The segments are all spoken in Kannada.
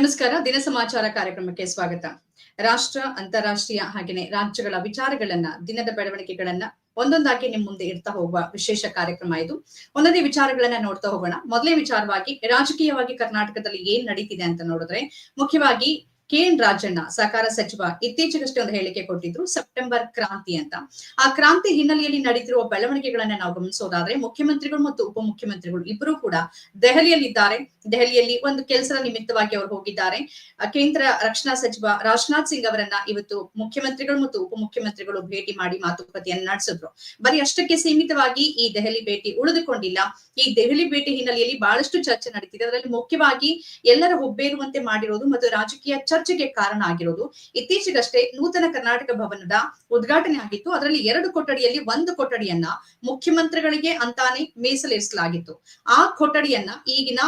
ನಮಸ್ಕಾರ, ದಿನ ಸಮಾಚಾರ ಕಾರ್ಯಕ್ರಮಕ್ಕೆ ಸ್ವಾಗತ. ರಾಷ್ಟ್ರ, ಅಂತಾರಾಷ್ಟ್ರೀಯ ಹಾಗೆಯೇ ರಾಜ್ಯಗಳ ವಿಚಾರಗಳನ್ನ, ದಿನದ ಬೆಳವಣಿಗೆಗಳನ್ನ ಒಂದೊಂದಾಗಿ ನಿಮ್ ಮುಂದೆ ಇರ್ತಾ ಹೋಗುವ ವಿಶೇಷ ಕಾರ್ಯಕ್ರಮ ಇದು. ಒಂದೊಂದೇ ವಿಚಾರಗಳನ್ನ ನೋಡ್ತಾ ಹೋಗೋಣ. ಮೊದಲೇ ವಿಚಾರವಾಗಿ ರಾಜಕೀಯವಾಗಿ ಕರ್ನಾಟಕದಲ್ಲಿ ಏನ್ ನಡೀತಿದೆ ಅಂತ ನೋಡಿದ್ರೆ, ಮುಖ್ಯವಾಗಿ ಕೆ ಎನ್ ರಾಜಣ್ಣ ಸಹಕಾರ ಸಚಿವ ಇತ್ತೀಚೆಗಷ್ಟೇ ಒಂದು ಹೇಳಿಕೆ ಕೊಟ್ಟಿದ್ರು, ಸೆಪ್ಟೆಂಬರ್ ಕ್ರಾಂತಿ ಅಂತ. ಆ ಕ್ರಾಂತಿ ಹಿನ್ನೆಲೆಯಲ್ಲಿ ನಡೆದಿರುವ ಬೆಳವಣಿಗೆಗಳನ್ನ ನಾವು ಗಮನಿಸೋದಾದ್ರೆ ಮುಖ್ಯಮಂತ್ರಿಗಳು ಮತ್ತು ಉಪಮುಖ್ಯಮಂತ್ರಿಗಳು ಇಬ್ಬರು ಕೂಡ ದೆಹಲಿಯಲ್ಲಿದ್ದಾರೆ. ದೆಹಲಿಯಲ್ಲಿ ಒಂದು ಕೆಲಸದ ನಿಮಿತ್ತವಾಗಿ ಅವರು ಹೋಗಿದ್ದಾರೆ. ಕೇಂದ್ರ ರಕ್ಷಣಾ ಸಚಿವ ರಾಜನಾಥ್ ಸಿಂಗ್ ಅವರನ್ನ ಇವತ್ತು ಮುಖ್ಯಮಂತ್ರಿಗಳು ಮತ್ತು ಉಪಮುಖ್ಯಮಂತ್ರಿಗಳು ಭೇಟಿ ಮಾಡಿ ಮಾತುಕತೆಯನ್ನು ನಡೆಸಿದ್ರು. ಬರೀ ಅಷ್ಟಕ್ಕೆ ಸೀಮಿತವಾಗಿ ಈ ದೆಹಲಿ ಭೇಟಿ ಉಳಿದುಕೊಂಡಿಲ್ಲ. ಈ ದೆಹಲಿ ಭೇಟಿ ಹಿನ್ನೆಲೆಯಲ್ಲಿ ಬಹಳಷ್ಟು ಚರ್ಚೆ ನಡೀತಿದೆ. ಅದರಲ್ಲಿ ಮುಖ್ಯವಾಗಿ ಎಲ್ಲರ ಹುಬ್ಬೇರುವಂತೆ ಮಾಡಿರೋದು ಮತ್ತು ರಾಜಕೀಯ ಚರ್ಚೆಗೆ ಕಾರಣ ಆಗಿರೋದು. ಇತ್ತೀಚೆಗಷ್ಟೇ ನೂತನ ಕರ್ನಾಟಕ ಭವನದ ಉದ್ಘಾಟನೆ ಆಗಿತ್ತು. ಅದರಲ್ಲಿ ಎರಡು ಕೊಠಡಿಯಲ್ಲಿ ಒಂದು ಕೊಠಡಿಯನ್ನ ಮುಖ್ಯಮಂತ್ರಿಗಳಿಗೆ ಅಂತಾನೆ ಮೀಸಲಿರಿಸಲಾಗಿತ್ತು. ಆ ಕೊಠಡಿಯನ್ನ ಈಗಿನ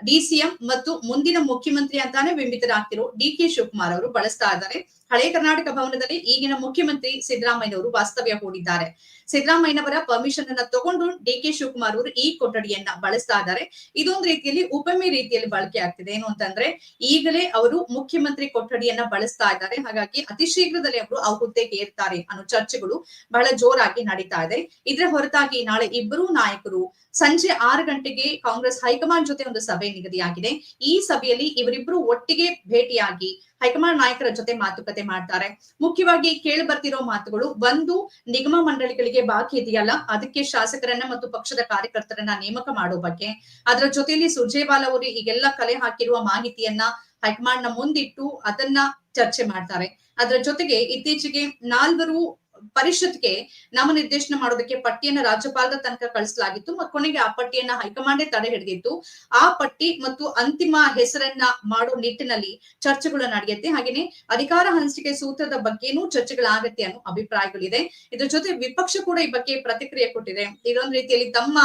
ಡಿಸಿಎಂ ಮತ್ತು ಮುಂದಿನ ಮುಖ್ಯಮಂತ್ರಿ ಅಂತಾನೆ ಬಿಂಬಿತರಾಗ್ತಿರೋ ಡಿ ಕೆ ಶಿವಕುಮಾರ್ ಅವರು ಬಳಸ್ತಾ ಇದ್ದಾರೆ. ಹಳೆ ಕರ್ನಾಟಕ ಭವನದಲ್ಲಿ ಈಗಿನ ಮುಖ್ಯಮಂತ್ರಿ ಸಿದ್ದರಾಮಯ್ಯನವರು ವಾಸ್ತವ್ಯ ಹೂಡಿದ್ದಾರೆ. ಸಿದ್ದರಾಮಯ್ಯನವರ ಪರ್ಮಿಷನ್ ಅನ್ನ ತಗೊಂಡು ಡಿ ಕೆ ಶಿವಕುಮಾರ್ ಅವರು ಈ ಕೊಠಡಿಯನ್ನ ಬಳಸ್ತಾ ಇದ್ದಾರೆ. ಇದೊಂದು ರೀತಿಯಲ್ಲಿ ಉಪಮೆ ರೀತಿಯಲ್ಲಿ ಬಳಕೆ ಆಗ್ತಿದೆ. ಏನು ಅಂತಂದ್ರೆ, ಈಗಲೇ ಅವರು ಮುಖ್ಯಮಂತ್ರಿ ಕೊಠಡಿಯನ್ನ ಬಳಸ್ತಾ ಇದ್ದಾರೆ. ಹಾಗಾಗಿ ಅತಿ ಶೀಘ್ರದಲ್ಲಿ ಅವರು ಆ ಹುದ್ದೆಗೆ ಏರ್ತಾರೆ ಅನ್ನೋ ಚರ್ಚೆಗಳು ಬಹಳ ಜೋರಾಗಿ ನಡೀತಾ ಇದೆ. ಇದರ ಹೊರತಾಗಿ ನಾಳೆ ಇಬ್ಬರೂ ನಾಯಕರು ಸಂಜೆ ಆರು ಗಂಟೆಗೆ ಕಾಂಗ್ರೆಸ್ ಹೈಕಮಾಂಡ್ ಜೊತೆ ಒಂದು ಸಭೆ ನಿಗದಿಯಾಗಿದೆ. ಈ ಸಭೆಯಲ್ಲಿ ಇವರಿಬ್ಬರು ಒಟ್ಟಿಗೆ ಭೇಟಿಯಾಗಿ ಹೈಕಮಾಂಡ್ ನಾಯಕರ ಜೊತೆ ಮಾತುಕತೆ ಮಾಡ್ತಾರೆ. ಮುಖ್ಯವಾಗಿ ಕೇಳಿ ಬರ್ತಿರೋ ಮಾತುಗಳು, ಒಂದು, ನಿಗಮ ಮಂಡಳಿಗಳಿಗೆ ಬಾಕಿ ಇದೆಯಲ್ಲ, ಅದಕ್ಕೆ ಶಾಸಕರನ್ನ ಮತ್ತು ಪಕ್ಷದ ಕಾರ್ಯಕರ್ತರನ್ನ ನೇಮಕ ಮಾಡೋ ಬಗ್ಗೆ. ಅದರ ಜೊತೆಯಲ್ಲಿ ಸುರ್ಜೇವಾಲಾ ಅವರು ಈಗೆಲ್ಲ ಕಲೆ ಹಾಕಿರುವ ಮಾಹಿತಿಯನ್ನ ಹೈಕಮಾಂಡ್ನ ಮುಂದಿಟ್ಟು ಅದನ್ನ ಚರ್ಚೆ ಮಾಡ್ತಾರೆ. ಅದರ ಜೊತೆಗೆ ಇತ್ತೀಚೆಗೆ ನಾಲ್ವರು ಪರಿಷತ್ಗೆ ನಾಮನಿರ್ದೇಶನ ಮಾಡೋದಕ್ಕೆ ಪಟ್ಟಿಯನ್ನ ರಾಜ್ಯಪಾಲರ ತನಕ ಕಳಿಸಲಾಗಿತ್ತು ಮತ್ತು ಕೊನೆಗೆ ಆ ಪಟ್ಟಿಯನ್ನ ಹೈಕಮಾಂಡೇ ತಡೆ ಹಿಡಿದಿತ್ತು. ಆ ಪಟ್ಟಿ ಮತ್ತು ಅಂತಿಮ ಹೆಸರನ್ನ ಮಾಡೋ ನಿಟ್ಟಿನಲ್ಲಿ ಚರ್ಚೆಗಳು ನಡೆಯುತ್ತೆ. ಹಾಗೇನೆ ಅಧಿಕಾರ ಹಂಚಿಕೆ ಸೂತ್ರದ ಬಗ್ಗೆನೂ ಚರ್ಚೆಗಳಾಗತ್ತೆ ಅನ್ನೋ ಅಭಿಪ್ರಾಯಗಳಿದೆ. ಇದ್ರ ಜೊತೆ ವಿಪಕ್ಷ ಕೂಡ ಈ ಬಗ್ಗೆ ಪ್ರತಿಕ್ರಿಯೆ ಕೊಟ್ಟಿದೆ. ಇದೊಂದು ರೀತಿಯಲ್ಲಿ ತಮ್ಮ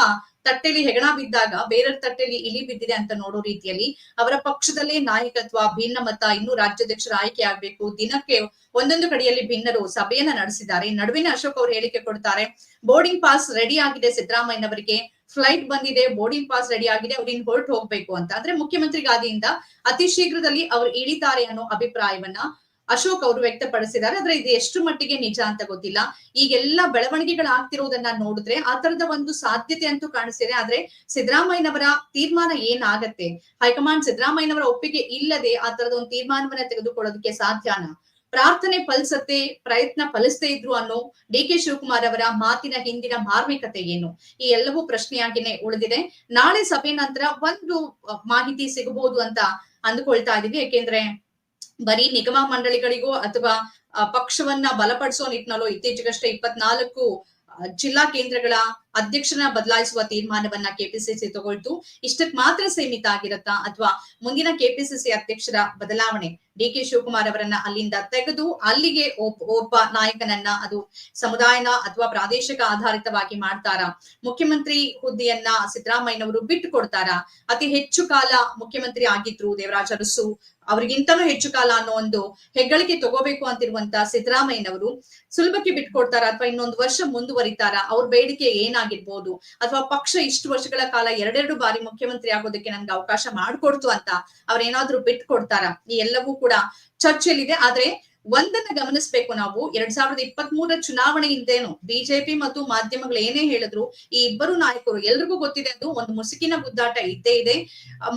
ತಟ್ಟೆಲಿ ಹೆಗಣ ಬಿದ್ದಾಗ ಬೇರೆಯವ್ರ ತಟ್ಟೆಲಿ ಇಲಿ ಬಿದ್ದಿದೆ ಅಂತ ನೋಡೋ ರೀತಿಯಲ್ಲಿ ಅವರ ಪಕ್ಷದಲ್ಲೇ ನಾಯಕತ್ವ ಭಿನ್ನ ಮತ ಇನ್ನು ರಾಜ್ಯಾಧ್ಯಕ್ಷರ ಆಯ್ಕೆ ಆಗ್ಬೇಕು. ದಿನಕ್ಕೆ ಒಂದೊಂದು ಕಡೆಯಲ್ಲಿ ಭಿನ್ನರು ಸಭೆಯನ್ನ ನಡೆಸಿದ್ದಾರೆ. ನಡುವಿನ ಅಶೋಕ್ ಅವರು ಹೇಳಿಕೆ ಕೊಡ್ತಾರೆ ಬೋರ್ಡಿಂಗ್ ಪಾಸ್ ರೆಡಿ ಆಗಿದೆ ಸಿದ್ದರಾಮಯ್ಯನವರಿಗೆ. ಫ್ಲೈಟ್ ಬಂದಿದೆ ಬೋರ್ಡಿಂಗ್ ಪಾಸ್ ರೆಡಿ ಆಗಿದೆ. ಅವ್ರಿನ್ ಹೊರಟು ಹೋಗ್ಬೇಕು ಅಂತ. ಅಂದ್ರೆ ಮುಖ್ಯಮಂತ್ರಿ ಗಾದಿಯಿಂದ ಅತಿ ಶೀಘ್ರದಲ್ಲಿ ಅವರು ಇಳಿತಾರೆ ಅನ್ನೋ ಅಭಿಪ್ರಾಯವನ್ನ ಅಶೋಕ್ ಅವರು ವ್ಯಕ್ತಪಡಿಸಿದ್ದಾರೆ. ಆದ್ರೆ ಇದು ಎಷ್ಟು ಮಟ್ಟಿಗೆ ನಿಜ ಅಂತ ಗೊತ್ತಿಲ್ಲ. ಈಗೆಲ್ಲ ಬೆಳವಣಿಗೆಗಳಾಗ್ತಿರೋದನ್ನ ನೋಡಿದ್ರೆ ಆ ತರದ ಒಂದು ಸಾಧ್ಯತೆ ಅಂತೂ ಕಾಣಿಸ್ತಿದೆ. ಆದ್ರೆ ಸಿದ್ದರಾಮಯ್ಯನವರ ತೀರ್ಮಾನ ಏನಾಗತ್ತೆ? ಹೈಕಮಾಂಡ್ ಸಿದ್ದರಾಮಯ್ಯನವರ ಒಪ್ಪಿಗೆ ಇಲ್ಲದೆ ಆ ತರದ ಒಂದು ತೀರ್ಮಾನವನ್ನ ತೆಗೆದುಕೊಳ್ಳೋದಕ್ಕೆ ಸಾಧ್ಯನ? ಪ್ರಾರ್ಥನೆ ಫಲಿಸತ್ತೆ ಪ್ರಯತ್ನ ಫಲಿಸದೇ ಇದ್ರು ಅನ್ನೋ ಡಿ ಕೆ ಶಿವಕುಮಾರ್ ಅವರ ಮಾತಿನ ಹಿಂದಿನ ಮಾರ್ಮಿಕತೆ ಏನು? ಈ ಎಲ್ಲವೂ ಪ್ರಶ್ನೆಯಾಗಿನೇ ಉಳಿದಿದೆ. ನಾಳೆ ಸಭೆ ನಂತರ ಒಂದು ಮಾಹಿತಿ ಸಿಗಬಹುದು ಅಂತ ಅಂದುಕೊಳ್ತಾ ಇದೀವಿ. ಯಾಕೆಂದ್ರೆ ಬರೀ ನಿಗಮ ಮಂಡಳಿಗಳಿಗೋ ಅಥವಾ ಪಕ್ಷವನ್ನ ಬಲಪಡಿಸೋ ನಿಟ್ಟಿನಲ್ಲೋ ಇತ್ತೀಚೆಗಷ್ಟೇ ಇಪ್ಪತ್ನಾಲ್ಕು ಜಿಲ್ಲಾ ಕೇಂದ್ರಗಳ ಅಧ್ಯಕ್ಷನ ಬದಲಾಯಿಸುವ ತೀರ್ಮಾನವನ್ನ ಕೆಪಿಸಿಸಿ ತಗೊಳ್ತು. ಇಷ್ಟಕ್ ಮಾತ್ರ ಸೀಮಿತ ಆಗಿರತ್ತಾ ಅಥವಾ ಮುಂದಿನ ಕೆಪಿಸಿಸಿ ಅಧ್ಯಕ್ಷರ ಬದಲಾವಣೆ? ಡಿ ಕೆ ಶಿವಕುಮಾರ್ ಅವರನ್ನ ಅಲ್ಲಿಂದ ತೆಗೆದು ಅಲ್ಲಿಗೆ ಒಬ್ಬ ನಾಯಕನನ್ನ ಅದು ಸಮುದಾಯನ ಅಥವಾ ಪ್ರಾದೇಶಿಕ ಆಧಾರಿತವಾಗಿ ಮಾಡ್ತಾರ? ಮುಖ್ಯಮಂತ್ರಿ ಹುದ್ದೆಯನ್ನ ಸಿದ್ದರಾಮಯ್ಯನವರು ಬಿಟ್ಟು ಕೊಡ್ತಾರ? ಅತಿ ಹೆಚ್ಚು ಕಾಲ ಮುಖ್ಯಮಂತ್ರಿ ಆಗಿದ್ರು ದೇವರಾಜ ಅರಸು ಅವ್ರಿಗಿಂತನೂ ಹೆಚ್ಚು ಕಾಲ ಅನ್ನೋ ಒಂದು ಹೆಗ್ಗಳಿಕೆ ತಗೋಬೇಕು ಅಂತಿರುವಂತ ಸಿದ್ದರಾಮಯ್ಯನವರು ಸುಲಭಕ್ಕೆ ಬಿಟ್ಕೊಡ್ತಾರ ಅಥವಾ ಇನ್ನೊಂದು ವರ್ಷ ಮುಂದುವರಿತಾರ? ಅವ್ರ ಬೇಡಿಕೆ ಏನಾಗಿರ್ಬೋದು ಅಥವಾ ಪಕ್ಷ ಇಷ್ಟು ವರ್ಷಗಳ ಕಾಲ ಎರಡೆರಡು ಬಾರಿ ಮುಖ್ಯಮಂತ್ರಿ ಆಗೋದಕ್ಕೆ ನನ್ಗೆ ಅವಕಾಶ ಮಾಡ್ಕೊಡ್ತು ಅಂತ ಅವ್ರೇನಾದ್ರೂ ಬಿಟ್ಕೊಡ್ತಾರ ಈ ಎಲ್ಲವೂ ಕೂಡ ಚರ್ಚೆಯಲ್ಲಿದೆ. ಆದ್ರೆ ಒಂದನ್ನ ಗಮನಿಸ್ಬೇಕು ನಾವು. ಎರಡ್ ಸಾವಿರದ ಇಪ್ಪತ್ತ್ ಚುನಾವಣೆ ಇಂದೇನು ಬಿಜೆಪಿ ಮತ್ತು ಮಾಧ್ಯಮಗಳು ಏನೇ ಹೇಳಿದ್ರು, ಈ ಇಬ್ಬರು ನಾಯಕರು ಎಲ್ರಿಗೂ ಗೊತ್ತಿದೆ ಅದು. ಒಂದು ಮುಸುಕಿನ ಗುದ್ದಾಟ ಇದ್ದೇ ಇದೆ.